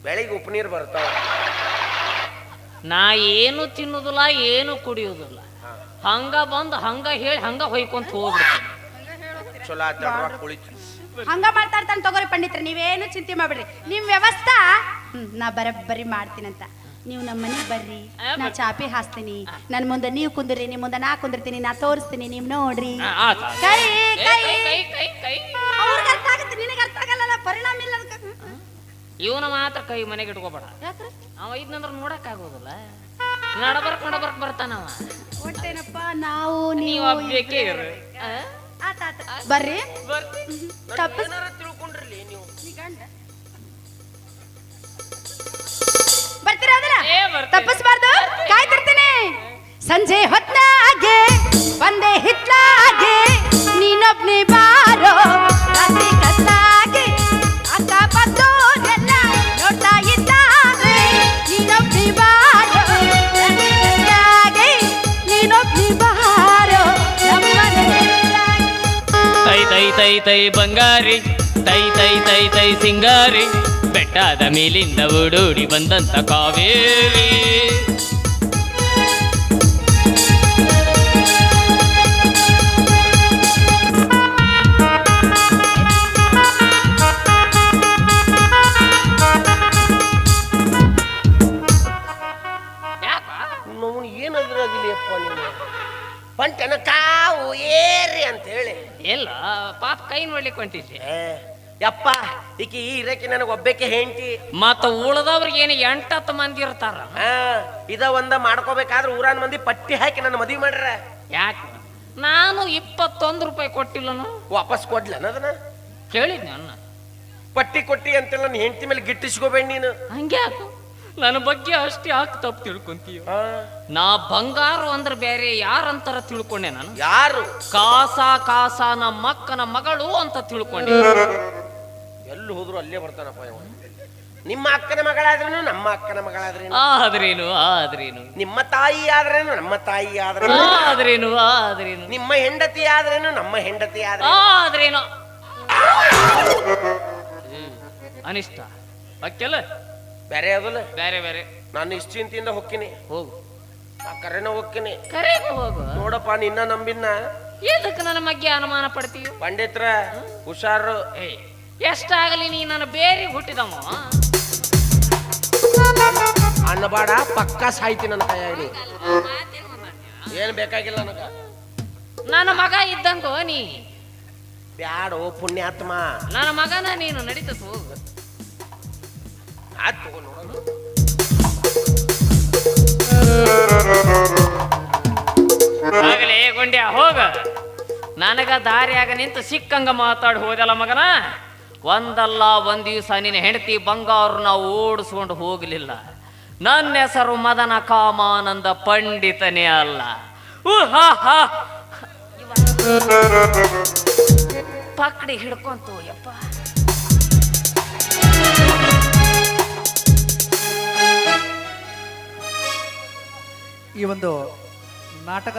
ಬೆಳಿಗ್ಗೆ ಉಪ್ಪು ಬರ್ತಾವ. ನಾ ಏನು ತಿನ್ನೋದಿಲ್ಲ ಏನು ಕುಡಿಯೋದಿಲ್ಲ. ಹಂಗ ಬಂದು ಹಂಗ ಹೇಳಿ ಹಂಗ ಹೊಯ್ಕೊಂತ ಹೋಗ್ಬಿಡ್ತೀನಿ. ಚಲೋ ಆತ ಕುಳಿತು ಹಂಗ ಮಾತಾಡ್ತಾನೆ ತಗೋರಿ ಪಂಡಿತ್ರ ನೀವೇನು ಚಿಂತೆ ಮಾಡ್ಬೇಡ್ರಿ. ನಿಮ್ ವ್ಯವಸ್ಥಾ ನಾ ಬರಬ್ಬರಿ ಮಾಡ್ತೀನಂತ. ನೀವು ನಮ್ಮ ಮನೆಗೆ ಬರ್ರಿ. ನಾ ಚಾಪಿ ಹಾಸ್ತೀನಿ. ನನ್ನ ಮುಂದೆ ನೀವು ಕುಂದ್ರಿ ನಿಮ್ಮ ಮುಂದೆ ನಾ ಕುಂದಿರ್ತೀನಿ ನಾ ತೋರಿಸ್ತೀನಿ ನೀವು ನೋಡ್ರಿ. ಕೈ ಅವ್ರಿಗೆ ಅರ್ಥ ಆಗುತ್ತೆ ನಿನಗೆ ಅರ್ಥ ಆಗಲ್ಲ ಪರಿಣಾಮ ಇಲ್ಲ ಇವನ ಮಾತ್ರ ಕೈ ಮನೆಗೆ ಇಟ್ಕೋಬೇಡ. ಅವ ಇದ್ನಂದ್ರ ನೋಡಕ್ ಆಗೋದಿಲ್ಲ. ನಡಬರ್ಕ್ ನಡಬರ್ಕ್ ಬರ್ತಾನವ ಒಟ್ಟೇನಪ್ಪ ನಾವು ನೀವ್ ಬರ್ರಿ. ತಿಳ್ಕೊಂಡ್ರಿ ನೀವು. ಬರ್ತೀರಾ ಅದರ. ತಪ್ಪಿಸ್ಬಾರ್ದು? ಕಾಯ್ತಿರ್ತೀನಿ ಸಂಜೆ ಹೊತ್ತಾಗೆ ಬಂದೆ ಹಿತ್ಲಾಗೆ ನೀನೊಬ್ನಿ ಬಾರೋ ರಾತ್ರಿ ಕತ್ಲಾಗೆ ಅಕ್ಕ ಪಕ್ಕದೋರೆಲ್ಲ ನೋಡ್ತಾ ಇದ್ದಾರೆ ನೀನೊಬ್ನಿ ಬಾರೋ ರಾತ್ರಿ ನೀನೊಬ್ನಿ ಬಾರೋ ಹಿತ್ಲಾಗೆ. ತೈ ತೈ ತೈ ತೈ ಬಂಗಾರಿ. ತೈ ತೈ ತೈ ತೈ ಸಿಂಗಾರಿ. ಬೆಟ್ಟದ ಮೇಲಿಂದ ಓಡೋಡಿ ಬಂದಂತ ಕಾವೇರಿ. ಪಂಟನ ಕಾವು ಏರಿ ಅಂತ ಹೇಳಿ. ಎಲ್ಲ ಪಾಪ ಕೈ ನೋಡ್ಲಿಕ್ಕೆ ಹೊಂಟಿದ್ದೆ. ಯಪ್ಪ ಈಕಿ ಈ ಇರಕ್ಕೆ ನನಗೆ ಒಬ್ಬಕ್ಕೆ ಹೆಂಡತಿ. ಮತ್ತ ಉಳದವ್ರಿಗೆ ಏನು ಎಂಟತ್ತು ಮಂದಿ ಇರ್ತಾರ? ಹಾ ಇದ ಒಂದ ಮಾಡ್ಕೋಬೇಕಾದ್ರೆ ಊರಾನ್ ಮಂದಿ ಪಟ್ಟಿ ಹಾಕಿ ನನ್ನ ಮದುವೆ ಮಾಡ್ರ. ಯಾಕೆ? ನಾನು ಇಪ್ಪತ್ತೊಂದು ರೂಪಾಯಿ ಕೊಟ್ಟಿಲ್ಲನು? ವಾಪಸ್ ಕೊಡ್ಲನ ಅದನ್ನ ಕೇಳಿದ್ ನನ್ನ ಪಟ್ಟಿ ಕೊಟ್ಟಿ ಅಂತೆಲ್ಲ ನನ್ನ ಹೆಂಡತಿ ಮೇಲೆ ಗಿಟ್ಟಿಸ್ಕೋಬೇಡ ನೀನು. ಹಂಗೆ ಯಾಕು? ನನ್ನ ಬಗ್ಗೆ ಅಷ್ಟೇ ಯಾಕೆ ತಪ್ಪು ತಿಳ್ಕೊಂತೀಯ? ನಾ ಬಂಗಾರ ಅಂದ್ರೆ ಬೇರೆ ಯಾರಂತಾರ ತಿಳ್ಕೊಂಡೆ ನಾನು? ಯಾರು? ಕಾಸ ಕಾಸ ನಮ್ಮ ಅಕ್ಕನ ಮಗಳು ಅಂತ ತಿಳ್ಕೊಂಡೆ. ಎಲ್ಲಿ ಹೋದ್ರು ಅಲ್ಲೇ ಬರ್ತಾನಪ್ಪ ಇವ. ನಿಮ್ಮ ಅಕ್ಕನ ಮಗಳಾದ್ರೇನು ನಮ್ಮ ಅಕ್ಕನ ಮಗಳಾದ್ರೇನು? ಆದ್ರೇನು ಆದ್ರೇನು. ನಿಮ್ಮ ತಾಯಿ ಆದ್ರೇನು ನಮ್ಮ ತಾಯಿ ಆದ್ರೇನು? ಆದ್ರೇನು ಆದ್ರೇನು. ನಿಮ್ಮ ಹೆಂಡತಿ ಆದ್ರೇನು ನಮ್ಮ ಹೆಂಡತಿ ಆದ್ರೆ ಆದ್ರೇನು. ಅನಿಷ್ಟ. ಅಕ್ಕೆಲ್ಲ? ಬೇರೆ ಅದಲ್ಲ ಬೇರೆ ಬೇರೆ. ನಾನು ನಿಶ್ಚಿಂತೆಯಿಂದ ಹೊಕ್ಕಿನಿ. ಹೋಗು. ಆ ಕರೆನ ಹೊಕ್ಕಿನಿ. ಕರೆಗೂ ಹೋಗು. ನೋಡಪ್ಪ ನಿನ್ನ ನಂಬಿನ್ನ. ಎದಕ್ಕೆ ನನ್ನ ಬಗ್ಗೆ ಅನುಮಾನ ಪಡ್ತೀವಿ ಪಂಡಿತ್ರ ಹುಷಾರು. ಏ ಎಷ್ಟಾಗಲಿ ನೀ ನನ್ನ ಬೇರೆ ಹುಟ್ಟಿದವ? ಅನ್ನಬಾಡ ಪಕ್ಕ ಸಾಯ್ತಿ ನನ್ನ ತಯಾರಿ ಏನ್ ಬೇಕಾಗಿಲ್ಲ ನನಗ? ನನ್ನ ಮಗ ಇದ್ದಂಗೋ ನೀ? ಬ್ಯಾಡೋ ಪುಣ್ಯಾತ್ಮ. ನನ್ನ ಮಗನ ನೀನು ನಡೀತದ ಹೋಗು. ಆತ್ ತಗೋ ನೋಡೋಣ. ಆಗಲೇ ಗುಂಡ್ಯ ಹೋಗ. ನನಗ ದಾರಿಯಾಗ ನಿಂತು ಸಿಕ್ಕಂಗ ಮಾತಾಡಿ ಹೋದಲ್ಲ ಮಗನ. ಒಂದಲ್ಲ ಒಂದು ದಿವಸ ನಿನ್ನ ಹೆಂಡತಿ ಬಂಗಾರನ ಓಡಿಸ್ಕೊಂಡು ಹೋಗಲಿಲ್ಲ. ನನ್ನ ಹೆಸರು ಮದನ ಕಾಮಾನಂದ ಪಂಡಿತನೇ ಅಲ್ಲ. ಪಕಡಿ ಹಿಡ್ಕೊಂತು, ಯಪ್ಪ. ಈ ಒಂದು ನಾಟಕ